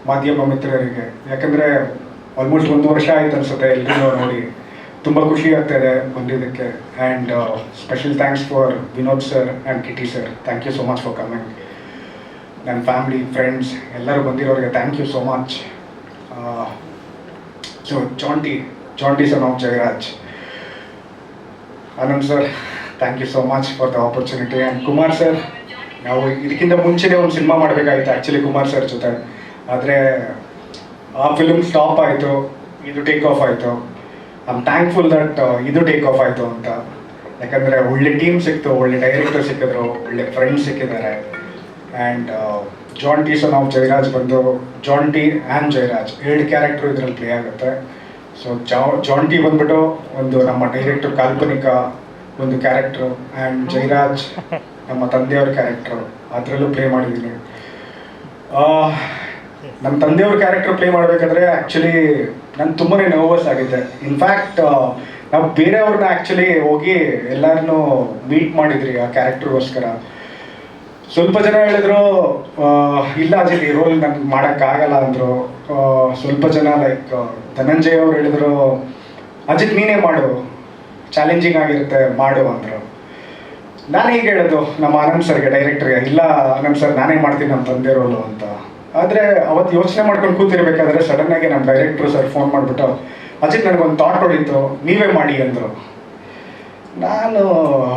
ಮಾಧ್ಯಮ ಮಿತ್ರರಿಗೆ. ಯಾಕಂದರೆ ಆಲ್ಮೋಸ್ಟ್ ಒಂದು ವರ್ಷ ಆಯ್ತು ಅನ್ಸುತ್ತೆ ಎಲ್ಲರೂ ನೋಡಿ. ತುಂಬ ಖುಷಿ ಆಗ್ತಾಯಿದೆ ಬಂದಿದ್ದಕ್ಕೆ. And special thanks for Vinod sir and Kitti sir thank you so much for coming ನನ್ನ ಫ್ಯಾಮಿಲಿ ಫ್ರೆಂಡ್ಸ್ ಎಲ್ಲರೂ ಬಂದಿರೋರಿಗೆ thank you so much Jaanti Jaanti son of Jayaraj Anand sir thank you so much for the opportunity and Kumar sir ನಾವು ಇದಕ್ಕಿಂತ ಮುಂಚೆನೇ ಒಂದು cinema ಮಾಡಬೇಕಾಗಿತ್ತು actually Kumar sir ಜೊತೆ. ಆದರೆ, ಆ ಫಿಲ್ಮ್ ಸ್ಟಾಪ್ ಆಯಿತು. ಇದು ಟೇಕ್ ಆಫ್ ಆಯಿತು. ಐ ಆಮ್ ಥ್ಯಾಂಕ್ಫುಲ್ ದಟ್ ಇದು ಟೇಕ್ ಆಫ್ ಆಯಿತು ಅಂತ. ಯಾಕಂದರೆ, ಒಳ್ಳೆ ಟೀಮ್ ಸಿಕ್ತು, ಒಳ್ಳೆ ಡೈರೆಕ್ಟರ್ ಸಿಕ್ಕಿದ್ರು, ಒಳ್ಳೆ ಫ್ರೆಂಡ್ಸ್ ಸಿಕ್ಕಿದ್ದಾರೆ. And Jaanti son of Jayaraj ಬಂದು ಜಾಂಟಿ ಆ್ಯಂಡ್ ಜಯರಾಜ್ ಎರಡು ಕ್ಯಾರೆಕ್ಟ್ರು ಇದರಲ್ಲಿ ಪ್ಲೇ ಆಗುತ್ತೆ. ಸೊ ಜಾ ಜಾನ್ ಟಿ ಬಂದ್ಬಿಟ್ಟು ಒಂದು ನಮ್ಮ ಡೈರೆಕ್ಟರ್ ಕಾಲ್ಪನಿಕ ಒಂದು ಕ್ಯಾರೆಕ್ಟ್ರು ಆ್ಯಂಡ್ ಜಯರಾಜ್ (laughs) ನಮ್ಮ ತಂದೆಯವ್ರ ಕ್ಯಾರೆಕ್ಟ್ರು ಅದರಲ್ಲೂ ಪ್ಲೇ ಮಾಡಿದ್ದೀನಿ. ನಮ್ಮ ತಂದೆಯವ್ರ ಕ್ಯಾರೆಕ್ಟರ್ ಪ್ಲೇ ಮಾಡಬೇಕಾದ್ರೆ ಆ್ಯಕ್ಚುಲಿ ನಂಗೆ ತುಂಬಾ ನರ್ವಸ್ ಆಗಿದೆ. ಇನ್ಫ್ಯಾಕ್ಟ್ ನಾವು ಬೇರೆಯವ್ರನ್ನ ಆ್ಯಕ್ಚುಲಿ ಹೋಗಿ ಎಲ್ಲರನ್ನೂ ಮೀಟ್ ಮಾಡಿದ್ರಿ ಆ ಕ್ಯಾರೆಕ್ಟರ್ಗೋಸ್ಕರ ಸ್ವಲ್ಪ ಜನ ಹೇಳಿದ್ರು ಇಲ್ಲ ಅಜಿತ್, ಈ ರೋಲ್ ನನ್ಗೆ ಮಾಡೋಕ್ಕಾಗಲ್ಲ ಅಂದರು. ಸ್ವಲ್ಪ ಜನ ಲೈಕ್ ಧನಂಜಯ್ ಅವ್ರು ಹೇಳಿದ್ರು, ಅಜಿತ್, ನೀನೇ ಮಾಡು. ಚಾಲೆಂಜಿಂಗ್ ಆಗಿರುತ್ತೆ, ಮಾಡು ಅಂದರು. ನಾನು ಹೀಗೆ ಹೇಳೋದು, ನಮ್ಮ ಆನಂದ್ ಸರ್ಗೆ ಡೈರೆಕ್ಟ್ರಿಗೆ ಇಲ್ಲ, ಆನಂದ್ ಸರ್, ನಾನೇ ಮಾಡ್ತೀನಿ ನಮ್ಮ ತಂದೆ ರೋಲು ಅಂತ. ಆದರೆ ಅವತ್ತು ಯೋಚನೆ ಮಾಡ್ಕೊಂಡು ಕೂತಿರ್ಬೇಕಾದ್ರೆ ಸಡನ್ನಾಗಿ ನಮ್ಮ ಡೈರೆಕ್ಟ್ರು ಸರ್ ಫೋನ್ ಮಾಡಿಬಿಟ್ಟು, ಅಜಿತ್, ನನಗೊಂದು ಥಾಟ್ ಹೊಡಿತು, ನೀವೇ ಮಾಡಿ ಅಂದರು. ನಾನು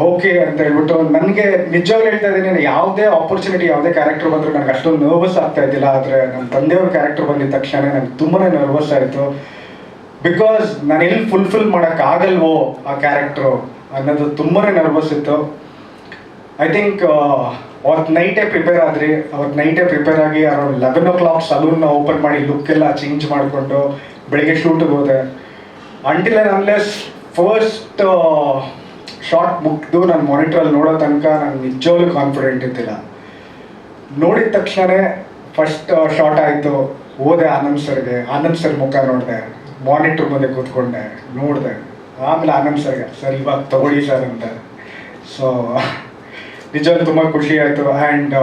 ಓಕೆ ಅಂತ ಹೇಳ್ಬಿಟ್ಟು ನನಗೆ ನಿಜವಾಗ್ಲೂ ಹೇಳ್ತಾ ಇದ್ದೀನಿ, ಯಾವುದೇ ಆಪರ್ಚುನಿಟಿ ಯಾವುದೇ ಕ್ಯಾರೆಕ್ಟರ್ ಬಂದರೂ ನನಗೆ ಅಷ್ಟೊಂದು ನರ್ವಸ್ ಆಗ್ತಾ ಇದ್ದಿಲ್ಲ, ಆದರೆ ನಮ್ಮ ತಂದೆಯವ್ರ ಕ್ಯಾರೆಕ್ಟರ್ ಬಂದಿದ್ದ ತಕ್ಷಣ ನನಗೆ ತುಂಬಾ ನರ್ವಸ್ ಆಯಿತು. ಬಿಕಾಸ್ ನಾನು ಎಲ್ಲಿ ಫುಲ್ಫಿಲ್ ಮಾಡೋಕ್ಕಾಗಲ್ವೋ ಆ ಕ್ಯಾರೆಕ್ಟ್ರು ಅನ್ನೋದು ತುಂಬಾ ನರ್ವಸ್ ಇತ್ತು. ಐ ಥಿಂಕ್ ಅವತ್ತು ನೈಟೇ ಪ್ರಿಪೇರ್ ಆದ್ರಿ. ಅವತ್ತು ನೈಟೇ ಪ್ರಿಪೇರ್ ಆಗಿ around eleven o'clock salon open ಮಾಡಿ ಲುಕ್ ಎಲ್ಲ ಚೇಂಜ್ ಮಾಡಿಕೊಂಡು ಬೆಳಿಗ್ಗೆ ಶೂಟಿಗೆ ಹೋದೆ. ಅಂಟಿಲ್ ಅನ್ಲೆಸ್ ಫಸ್ಟ್ ಶಾರ್ಟ್ ಮುಗ್ದು ನಾನು ಮಾನಿಟ್ರಲ್ಲಿ ನೋಡೋ ತನಕ ನಾನು ನಿಜವಾಗ್ಲೂ ಕಾನ್ಫಿಡೆಂಟ್ ಇದ್ದಿಲ್ಲ ನೋಡಿದ ತಕ್ಷಣವೇ ಫಸ್ಟ್ ಶಾರ್ಟ್ ಆಯಿತು, ಓದೆ ಆನಂದ್ ಸರ್ಗೆ. ಆನಂದ್ ಸರ್ ಮುಖ ನೋಡಿದೆ ಮಾನಿಟ್ರ್ ಮುಂದೆ ಕೂತ್ಕೊಂಡೆ, ನೋಡಿದೆ. ಆಮೇಲೆ ಆನಂದ್ ಸರ್ಗೆ, ಸರ್, ಇವಾಗ ತಗೊಳ್ಳಿ ಸರ್ ಅಂತ ಸೊ ನಿಜವಾಗ್ಲೂ ತುಂಬ ಖುಷಿ ಆಯಿತು. ಆ್ಯಂಡ್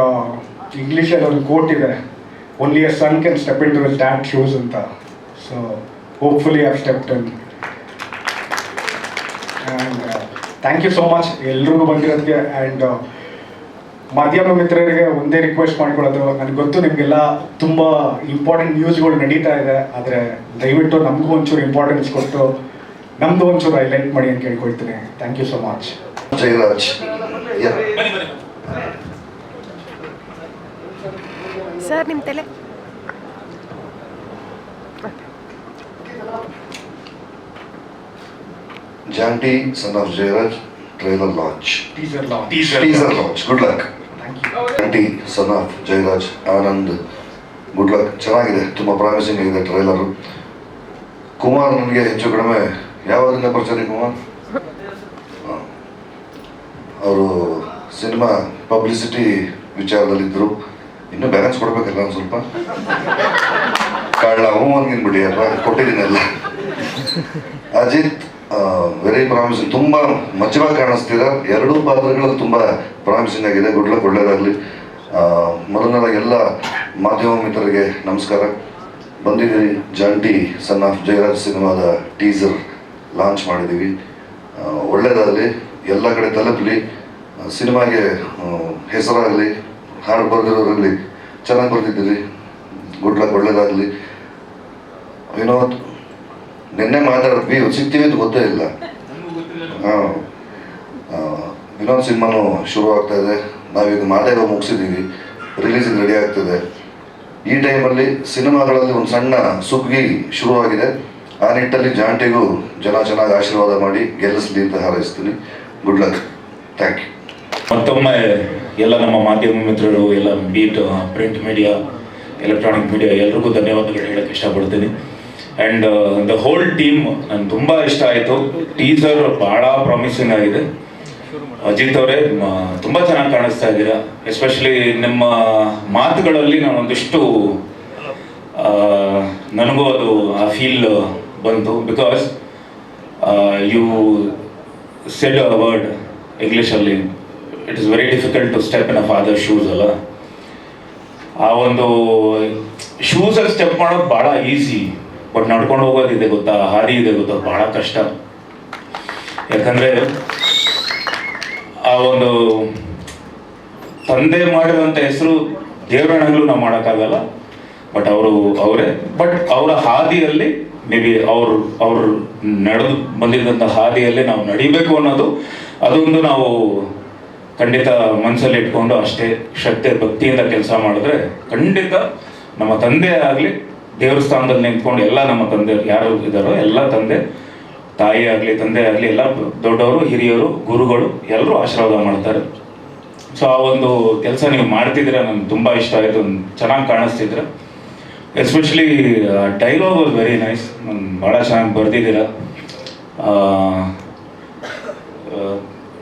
ಇಂಗ್ಲೀಷಲ್ಲಿ ಒಂದು ಕೋಟ್ ಇದೆ only a son can step in to his dad shoes ಅಂತ. So hopefully have step in and thank you so much ಎಲ್ರಿಗೂ ಬಂದಿರೋದಕ್ಕೆ ಆ್ಯಂಡ್ ಮಾಧ್ಯಮ ಮಿತ್ರರಿಗೆ ಒಂದೇ ರಿಕ್ವೆಸ್ಟ್ ಮಾಡ್ಕೊಳ್ಳೋದು. ನನಗೆ ಗೊತ್ತು ನಿಮಗೆಲ್ಲ ತುಂಬ ಇಂಪಾರ್ಟೆಂಟ್ ನ್ಯೂಸ್ಗಳು ನಡೀತಾ ಇದೆ. ಆದರೆ ದಯವಿಟ್ಟು ನಮಗೂ ಒಂಚೂರು ಇಂಪಾರ್ಟೆನ್ಸ್ ಕೊಟ್ಟು ನಮ್ದು ಒಂಚೂರು ಹೈಲೈಟ್ ಮಾಡಿ ಅಂತ ಕೇಳ್ಕೊಳ್ತೀನಿ thank you so much Jayaraj. Sir ನಿಮ್ಮ ತಲೆ Jaanti son of Jayaraj trailer launch teaser launch good luck Jaanti son of Jayaraj Anand good luck ಚೆನ್ನಾಗಿದೆ. ತುಂಬ ಪ್ರಾಮಿಸಿಂಗ್ ಆಗಿದೆ ಟ್ರೈಲರು ಕುಮಾರ್ ನನಗೆ ಹೆಚ್ಚು ಕಡಿಮೆ. ಯಾವಾಗಿಂದ ಪರಿಚಯ ಕುಮಾರ್? ಅವರು ಸಿನಿಮಾ ಪಬ್ಲಿಸಿಟಿ ವಿಚಾರದಲ್ಲಿದ್ದರು. ಇನ್ನೂ ಬ್ಯಾಲೆನ್ಸ್ ಕೊಡಬೇಕಲ್ಲ ಒಂದು ಸ್ವಲ್ಪ? ಕಳ್ಳ ಹ್ಞೂ ಅಂದ್ಬಿಡಿ ಅಪ್ಪ ಕೊಟ್ಟಿದ್ದೀನಲ್ಲ ಅಜಿತ್ ವೆರಿ ಪ್ರಾಮಿಸಿಂಗ್ ತುಂಬ ಮಚ್ಚವಾಗಿ ಕಾಣಿಸ್ತೀರ ಎರಡೂ ಪಾತ್ರಗಳು ತುಂಬ ಪ್ರಾಮಿಸಿಂಗ್ ಆಗಿದೆ. ಗುಡ್ ಲಕ್ ಒಳ್ಳೇದಾಗಲಿ ಎಲ್ಲ ಮಾಧ್ಯಮ ಮಿತ್ರರಿಗೆ ನಮಸ್ಕಾರ. ಬಂದಿದ್ದೀವಿ ಜಾಂಟಿ ಸನ್ ಆಫ್ ಜಯರಾಜ್ ಸಿನಿಮಾದ ಟೀಸರ್ ಲಾಂಚ್ ಮಾಡಿದ್ದೀವಿ. ಒಳ್ಳೆಯದಾಗಲಿ ಎಲ್ಲ ಕಡೆ ತಲುಪಲಿ. ಸಿನಿಮಾಗೆ ಹೆಸರಾಗಲಿ, ಹಾಡು ಬರೆದಿರೋರಲ್ಲಿ ಚೆನ್ನಾಗಿ ಬರ್ತಿದ್ದೀರಿ ಗುಡ್ ಲಕ್ ಒಳ್ಳೇದಾಗಲಿ. ವಿನೋದ್ ನಿನ್ನೆ ಮಾತಾಡಿದ್ವಿ ಸಿಗ್ತೀವಿ ಅಂತ ಗೊತ್ತೇ ಇಲ್ಲ. ಹಾಂ. ವಿನೋದ್ ಸಿನಿಮಾನು ಶುರು ಆಗ್ತಾ ಇದೆ. ನಾವೀಗ ಮಾತಾಡೋ ಮುಗಿಸಿದ್ದೀವಿ. ರಿಲೀಸಿಗೆ ರೆಡಿ ಆಗ್ತದೆ. ಈ ಟೈಮಲ್ಲಿ ಸಿನಿಮಾಗಳಲ್ಲಿ ಒಂದು ಸಣ್ಣ ಸುಗ್ಗಿ ಶುರುವಾಗಿದೆ. ಆ ನಿಟ್ಟಲ್ಲಿ ಜಾಂಟಿಗೂ ಜನ ಚೆನ್ನಾಗಿ ಆಶೀರ್ವಾದ ಮಾಡಿ ಗೆಲ್ಲಿಸ್ಲಿ ಅಂತ ಹಾರೈಸ್ತೀನಿ. ಗುಡ್ ಲಕ್ ಥ್ಯಾಂಕ್ ಯು ಮತ್ತೊಮ್ಮೆ ಎಲ್ಲ ನಮ್ಮ ಮಾಧ್ಯಮ ಮಿತ್ರರು ಎಲ್ಲ beat print media electronic media ಎಲ್ರಿಗೂ ಧನ್ಯವಾದಗಳು ಹೇಳಕ್ಕೆ ಇಷ್ಟಪಡ್ತೀನಿ. ಆ್ಯಂಡ್ ದ ಹೋಲ್ ಟೀಮ್ ನನ್ ತುಂಬ ಇಷ್ಟ ಆಯಿತು. ಟೀಸರ್ ಭಾಳ ಪ್ರಾಮಿಸಿಂಗ್ ಆಗಿದೆ. ಅಜಿತ್ ಅವರೇ ತುಂಬ ಚೆನ್ನಾಗಿ ಕಾಣಿಸ್ತಾ ಇದ್ದೀರಾ. ಎಸ್ಪೆಷಲಿ ನಿಮ್ಮ ಮಾತುಗಳಲ್ಲಿ ನಾನು ಒಂದಿಷ್ಟು ನನಗೂ ಅದು, ಆ ಫೀಲ್ ಬಂತು. Because you said a word ಇಂಗ್ಲೀಷಲ್ಲಿ it is very difficult to step in a father shoes ಅಲ್ಲ? ಆ ಒಂದು ಶೂಸಲ್ಲಿ ಸ್ಟೆಪ್ ಮಾಡೋದು ಭಾಳ ಈಸಿ ಬಟ್ ನಡ್ಕೊಂಡು ಹೋಗೋದಿದೆ ಗೊತ್ತಾ? ಹಾದಿ ಇದೆ ಗೊತ್ತಾ? ಭಾಳ ಕಷ್ಟ. ಯಾಕಂದರೆ ಆ ಒಂದು ತಂದೆ ಮಾಡಿರುವಂಥ ಹೆಸರು ದೇವರಣಗಳು ನಾವು ಮಾಡೋಕ್ಕಾಗಲ್ಲ. ಬಟ್ ಅವರು ಅವರೇ. ಬಟ್ ಅವರ ಹಾದಿಯಲ್ಲಿ ಮೇ ಬಿ ಅವ್ರು ಅವ್ರು ನಡೆದು ಬಂದಿದ್ದಂಥ ಹಾದಿಯಲ್ಲಿ ನಾವು ನಡಿಬೇಕು ಅನ್ನೋದು, ಅದೊಂದು ನಾವು ಖಂಡಿತ ಮನಸ್ಸಲ್ಲಿ ಇಟ್ಕೊಂಡು ಅಷ್ಟೇ ಶ್ರದ್ಧೆ ಭಕ್ತಿಯಿಂದ ಕೆಲಸ ಮಾಡಿದ್ರೆ ಖಂಡಿತ ನಮ್ಮ ತಂದೆ ಆಗಲಿ ದೇವ್ರ ಸ್ಥಾನದಲ್ಲಿ ನಿಂತ್ಕೊಂಡು ಎಲ್ಲ ನಮ್ಮ ತಂದೆ ಯಾರು ಇದ್ದಾರೋ ಎಲ್ಲ ತಂದೆ, ತಾಯಿ ಆಗಲಿ, ತಂದೆ ಆಗಲಿ, ಎಲ್ಲ ದೊಡ್ಡವರು, ಹಿರಿಯರು, ಗುರುಗಳು ಎಲ್ಲರೂ ಆಶೀರ್ವಾದ ಮಾಡ್ತಾರೆ. ಸೊ ಆ ಒಂದು ಕೆಲಸ ನೀವು ಮಾಡ್ತಿದ್ದೀರಾ ನನ್ಗೆ ತುಂಬ ಇಷ್ಟ ಆಯಿತು ಚೆನ್ನಾಗಿ ಕಾಣಿಸ್ತಿದ್ರೆ. Especially dialogue was very nice ಭಾಳ ಚೆನ್ನಾಗಿ ಬರ್ದಿದ್ದೀರ.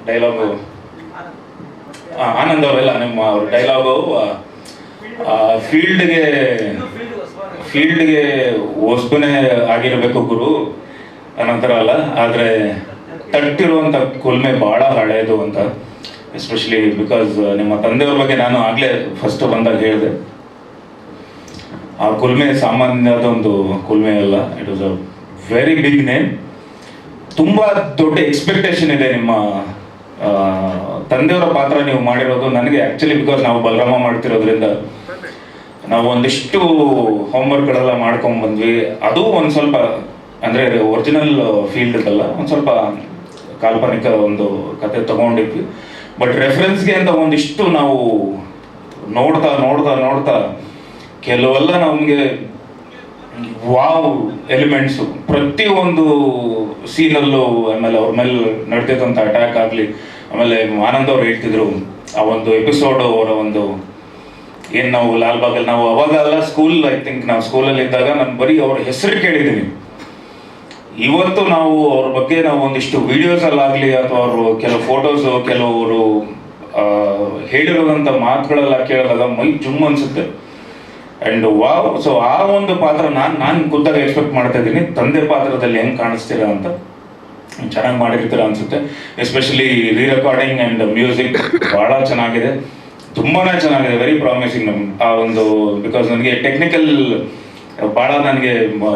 ಡೈಲಾಗು ಆನಂದ್ ಅವರೆಲ್ಲ ನಿಮ್ಮ ಅವ್ರ ಡೈಲಾಗು ಫೀಲ್ಡ್ಗೆ ಫೀಲ್ಡ್ಗೆ ವಸ್ತುನೇ ಆಗಿರಬೇಕು ಗುರು, ಅನಂತರ ಅಲ್ಲ, ಆದರೆ ತಟ್ಟಿರುವಂಥ ಕುಲ್ಮೆ ಭಾಳ ಹಳೆಯದು ಅಂತ ಎಸ್ಪೆಷಲಿ ಬಿಕಾಸ್ ನಿಮ್ಮ ತಂದೆಯವ್ರ ಬಗ್ಗೆ ನಾನು ಆಗಲೇ ಫಸ್ಟ್ ಬಂದಾಗ ಹೇಳಿದೆ. ಆ ಕುಲ್ಮೆ ಸಾಮಾನ್ಯದ ಒಂದು ಕುಲ್ಮೆ ಅಲ್ಲ it was a very big name ತುಂಬ ದೊಡ್ಡ ಎಕ್ಸ್ಪೆಕ್ಟೇಷನ್ ಇದೆ ನಿಮ್ಮ ತಂದೆಯವರ ಪಾತ್ರ ನೀವು ಮಾಡಿರೋದು. ನನಗೆ ಆ್ಯಕ್ಚುಲಿ ಬಿಕಾಸ್ ನಾವು ಬಲರಾಮ ಮಾಡ್ತಿರೋದ್ರಿಂದ ನಾವು ಒಂದಿಷ್ಟು ಹೋಮ್ವರ್ಕ್ಗಳೆಲ್ಲ ಮಾಡ್ಕೊಂಡು ಬಂದ್ವಿ. ಅದು ಒಂದು ಸ್ವಲ್ಪ, ಅಂದರೆ ಒರಿಜಿನಲ್ ಫೀಲ್ಡ್ ಅಲ್ಲ ಒಂದು ಸ್ವಲ್ಪ ಕಾಲ್ಪನಿಕ ಒಂದು ಕತೆ ತಗೊಂಡಿದ್ವಿ. ಬಟ್ ರೆಫರೆನ್ಸ್ಗೆ ಅಂತ ಒಂದಿಷ್ಟು ನಾವು ನೋಡ್ತಾ ನೋಡ್ತಾ ನೋಡ್ತಾ ಕೆಲವೆಲ್ಲ ನಮಗೆ ವಾವ್ ಎಲಿಮೆಂಟ್ಸು. ಪ್ರತಿಯೊಂದು ಸೀನಲ್ಲೂ ಆಮೇಲೆ ಅವ್ರ ಮೇಲೆ ನಡೆದಿದ್ದಂಥ ಅಟ್ಯಾಕ್ ಆಗಲಿ, ಆಮೇಲೆ ಆನಂದ್ ಅವ್ರು ಹೇಳ್ತಿದ್ರು, ಆ ಒಂದು ಎಪಿಸೋಡ್ ಅವರ ಒಂದು ಏನು ನಾವು ಲಾಲ್ಬಾಗಲ್ಲಿ ನಾವು ಅವಾಗೆಲ್ಲ ಸ್ಕೂಲ್ ಐ ಥಿಂಕ್ ನಾವು ಸ್ಕೂಲಲ್ಲಿ ಇದ್ದಾಗ ನಾನು ಬರೀ ಅವ್ರ ಹೆಸರು ಕೇಳಿದ್ದೀನಿ ಇವತ್ತು ನಾವು ಅವ್ರ ಬಗ್ಗೆ ನಾವು ಒಂದಿಷ್ಟು ವಿಡಿಯೋಸಲ್ಲಾಗಲಿ ಅಥವಾ ಅವರು ಕೆಲವು ಫೋಟೋಸು ಕೆಲವರು ಆ, ಹೇಳಿರೋದಂಥ ಮಾತುಗಳೆಲ್ಲ ಕೇಳಿದಾಗ ಮೈ ಜುಮ್ ಅನ್ಸುತ್ತೆ. ಅಂಡ್ ವಾವ್ ಸೊ ಆ ಒಂದು ಪಾತ್ರ ನಾನು ನಾನು ಖುದ್ದಾಗಿ ಎಕ್ಸ್ಪೆಕ್ಟ್ ಮಾಡ್ತಾ ಇದ್ದೀನಿ. ತಂದೆ ಪಾತ್ರದಲ್ಲಿ ಹೆಂಗೆ ಕಾಣಿಸ್ತೀರಾ ಅಂತ ಚೆನ್ನಾಗಿ ಮಾಡಿರ್ತೀರ ಅನ್ಸುತ್ತೆ. Especially re recording and music ಭಾಳ ಚೆನ್ನಾಗಿದೆ. ತುಂಬಾನೇ ಚೆನ್ನಾಗಿದೆ ವೆರಿ ಪ್ರಾಮಿಸಿಂಗ್ ನಮ್ ಆ ಒಂದು ಬಿಕಾಸ್ ನನಗೆ ಟೆಕ್ನಿಕಲ್ ಭಾಳ ನನಗೆ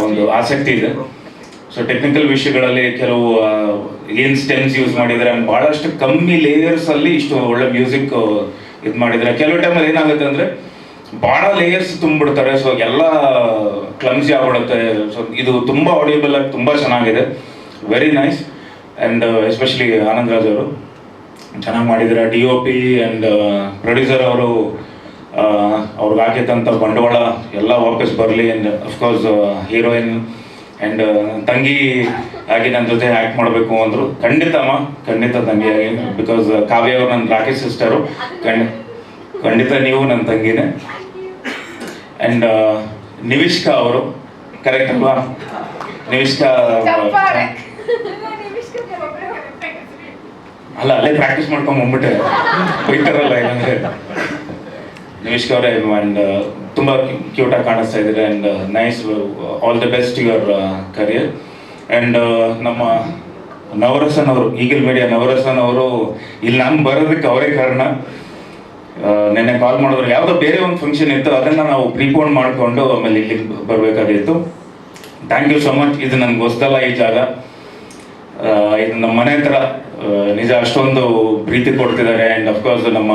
ಒಂದು ಆಸಕ್ತಿ ಇದೆ. ಸೊ ಟೆಕ್ನಿಕಲ್ ವಿಷಯಗಳಲ್ಲಿ ಕೆಲವು ಏನು ಸ್ಟೆಮ್ಸ್ ಯೂಸ್ ಮಾಡಿದ್ದಾರೆ and ಬಹಳಷ್ಟು ಕಮ್ಮಿ ಲೇಯರ್ಸ್ ಅಲ್ಲಿ ಇಷ್ಟು ಒಳ್ಳೆ ಮ್ಯೂಸಿಕ್ ಇದು ಮಾಡಿದ್ದಾರೆ. ಕೆಲವು ಟೈಮಲ್ಲಿ ಏನಾಗುತ್ತೆ ಅಂದ್ರೆ ಭಾಳ ಲೇಯರ್ಸ್ ತುಂಬಿಡ್ತಾರೆ ಸೊ ಎಲ್ಲ ಕ್ಲಮ್ಸಿ ಆಗ್ಬಿಡುತ್ತೆ. ಸೊ ಇದು ತುಂಬಾ ಆಡಿಯಬಲ್ ಆಗಿ ತುಂಬಾ ಚೆನ್ನಾಗಿದೆ. Very nice and especially Anand Raj ಅವರು. ಚೆನ್ನಾಗಿ ಮಾಡಿದ್ದಾರೆ D O P and producer ಅವರು ಅವ್ರಿಗೆ ಹಾಕಿದಂಥ ಬಂಡವಾಳ ಎಲ್ಲ ವಾಪಸ್ ಬರಲಿ ಆ್ಯಂಡ್ ಅಫ್ಕೋರ್ಸ್ ಹೀರೋಯಿನ್ ಆ್ಯಂಡ್ ತಂಗಿ ಆಗಿ ನನ್ನ ಜೊತೆ ಆ್ಯಕ್ಟ್ ಮಾಡಬೇಕು ಅಂದರು. ಖಂಡಿತ ಅಮ್ಮ ಖಂಡಿತ ತಂಗಿಯಾಗಿ ಬಿಕಾಸ್ ಕಾವ್ಯ ಅವರು ನನ್ನ ರಾಕೇಶ್ ಸಿಸ್ಟರು ಖಂಡ ಖಂಡಿತ ನೀವು ನನ್ನ ತಂಗಿನೇ. ಆ್ಯಂಡ್ ನಿವಿಷ್ಕಾ ಅವರು ಕರೆಕ್ಟ್ ಅಲ್ವಾ? ನಿವಿಷ್ಕಾ ಅಲ್ಲ, ಅಲ್ಲೇ ಪ್ರಾಕ್ಟೀಸ್ ಮಾಡ್ಕೊಂಡು ಬಂದ್ಬಿಟ್ಟೆ. ಬೈತಾರಲ್ಲ ಏನಂದ್ರೆ. ನಿಮಿಷ್ಕ ಅವರೇ ಅಂಡ್ ತುಂಬಾ ಕ್ಯೂಟ್ ಆಗಿ ಕಾಣಿಸ್ತಾ ಇದ್ದಾರೆ and nice all the best your career and ನಮ್ಮ ನವರಸನ್ ಅವರು, ಈಗಲ್ ಮೀಡಿಯಾ ನವರಸನ್ ಅವರು, ಇಲ್ಲಿ ನಾನು ಬರೋದಕ್ಕೆ ಅವರೇ ಕಾರಣ. ನಿನ್ನೆ ಕಾಲ್ ಮಾಡಿದ್ರು, ಯಾವುದೋ ಬೇರೆ ಒಂದು ಫಂಕ್ಷನ್ ಇತ್ತು, ಅದನ್ನ ನಾವು ಪ್ರೀಪೋನ್ ಮಾಡಿಕೊಂಡು ಆಮೇಲೆ ಇಲ್ಲಿ ಬರಬೇಕಾಗಿತ್ತು. ಥ್ಯಾಂಕ್ ಯು ಸೊ ಮಚ್ ಇದು ನನ್ಗೆ ಹೊಸ್ದಲ್ಲ ಈ ಜಾಗ. ಇದು ನಮ್ಮ ಮನೆ ಹತ್ರ ನಿಜ, ಅಷ್ಟೊಂದು ಪ್ರೀತಿ ಕೊಡ್ತಿದ್ದಾರೆ. ಆ್ಯಂಡ್ ಅಫ್ಕೋರ್ಸ್ ನಮ್ಮ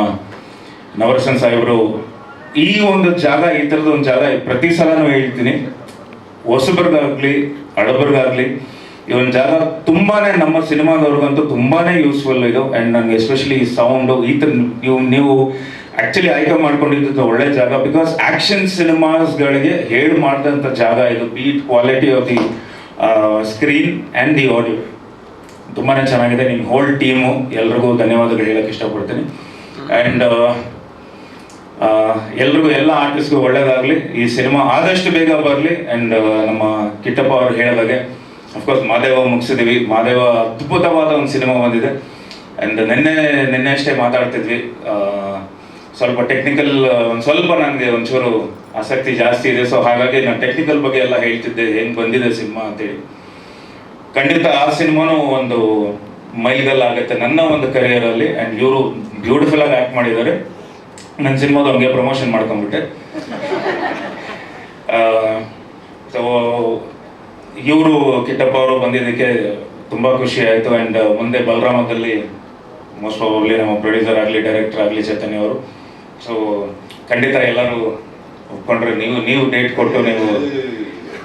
ನವರಸನ್ ಸಾಹೇಬರು ಈ ಒಂದು ಜಾಗ, ಈ ಥರದ ಒಂದು ಜಾಗ ಪ್ರತಿ ಸಲನೂ ಹೇಳ್ತೀನಿ. ಹೊಸಬ್ರಿಗಾಗಲಿ, ಹಳಬರಿಗಾಗ್ಲಿ, ಈ ಒಂದು ಜಾಗ ತುಂಬಾನೇ ನಮ್ಮ ಸಿನಿಮಾದವ್ರಿಗಂತೂ ತುಂಬಾನೇ ಯೂಸ್ಫುಲ್ ಇದು. ಆ್ಯಂಡ್ ನನಗೆ ಎಸ್ಪೆಷಲಿ ಈ ಸೌಂಡು ಈ ಥರ ನೀವು ನೀವು ಆಕ್ಚುಲಿ ಆಯ್ಕೆ ಮಾಡ್ಕೊಂಡಿದ್ದು ಒಳ್ಳೆ ಜಾಗ. ಬಿಕಾಸ್ ಆಕ್ಷನ್ ಸಿನಿಮಾಸ್ಗಳಿಗೆ ಹೇಳಿ ಮಾಡಿದಂಥ ಜಾಗ ಇದು. Beat quality of the screen and the audio ತುಂಬಾನೇ ಚೆನ್ನಾಗಿದೆ. ನಿಮ್ಮ ಹೋಲ್ ಟೀಮು ಎಲ್ರಿಗೂ ಧನ್ಯವಾದಗಳು ಹೇಳಕ್ಕೆ ಇಷ್ಟಪಡ್ತೀನಿ. ಆ್ಯಂಡ್ ಎಲ್ರಿಗೂ ಎಲ್ಲ ಆರ್ಟಿಸ್ಟ್ಗೂ ಒಳ್ಳೇದಾಗಲಿ. ಈ ಸಿನಿಮಾ ಆದಷ್ಟು ಬೇಗ ಬರಲಿ. ಆ್ಯಂಡ್ ನಮ್ಮ ಕಿಟ್ಟಪ್ಪ ಅವರು ಹೇಳಿದಾಗೆ ಅಫ್ಕೋರ್ಸ್ ಮಾದೇವ ಮುಗಿಸಿದೀವಿ. ಮಾದೇವ ಅದ್ಭುತವಾದ ಒಂದು ಸಿನಿಮಾ ಬಂದಿದೆ. ಆ್ಯಂಡ್ ನಿನ್ನೆ ನಿನ್ನೆ ಅಷ್ಟೇ ಮಾತಾಡ್ತಿದ್ವಿ. ಸ್ವಲ್ಪ ಟೆಕ್ನಿಕಲ್ ಒಂದು ಸ್ವಲ್ಪ ನನಗೆ ಒಂಚೂರು ಆಸಕ್ತಿ ಜಾಸ್ತಿ ಇದೆ. ಸೊ ಹಾಗಾಗಿ ನಾನು ಟೆಕ್ನಿಕಲ್ ಬಗ್ಗೆ ಎಲ್ಲ ಹೇಳ್ತಿದ್ದೆ. ಹೆಂಗೆ ಬಂದಿದೆ ಸಿನಿಮಾ ಅಂತೇಳಿ. ಖಂಡಿತ ಆ ಸಿನಿಮಾನು ಒಂದು ಮೈಲ್ಗಲ್ ಆಗುತ್ತೆ ನನ್ನ ಒಂದು ಕರಿಯರ್ ಅಲ್ಲಿ ಅಂಡ್ ಇವರು ಬ್ಯೂಟಿಫುಲ್ ಆಗಿ ಆಕ್ಟ್ ಮಾಡಿದ್ದಾರೆ. ನನ್ನ ಸಿನಿಮಾದ ಹಂಗೆ ಪ್ರಮೋಷನ್ ಮಾಡ್ಕೊಂಡ್ಬಿಟ್ಟೆ. ಸೊ ಇವರು ಕಿಟ್ಟಪ್ಪ ಅವರು ಬಂದಿದ್ದಕ್ಕೆ ತುಂಬಾ ಖುಷಿ ಆಯಿತು ಆ್ಯಂಡ್ ಮುಂದೆ ಬಲರಾಮದಲ್ಲಿ ಮೋಸ್ಟ್ ಪ್ರಾಬಬ್ಲಿ ನಮ್ಮ ಪ್ರೊಡ್ಯೂಸರ್ ಆಗಲಿ ಡೈರೆಕ್ಟರ್ ಆಗಲಿ ಚೇತನಿ ಅವರು. ಸೊ ಖಂಡಿತ ಎಲ್ಲರೂ ಒಪ್ಕೊಂಡ್ರೆ ನೀವು ನೀವು ಡೇಟ್ ಕೊಟ್ಟು ನೀವು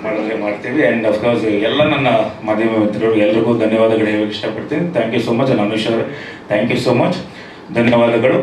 ಮಾಡಿದ್ರೆ ಮಾಡ್ತೀವಿ. ಆ್ಯಂಡ್ ಅಫ್ಕೋರ್ಸ್ ಎಲ್ಲ ನನ್ನ ಮಾಧ್ಯಮ ಮಿತ್ರರು ಎಲ್ರಿಗೂ ಧನ್ಯವಾದಗಳು ಹೇಳಕ್ಕೆ ಇಷ್ಟಪಡ್ತೀನಿ. Thank you so much Anush ಅವರೇ ಥ್ಯಾಂಕ್ ಯು ಸೊ ಮಚ್ ಧನ್ಯವಾದಗಳು.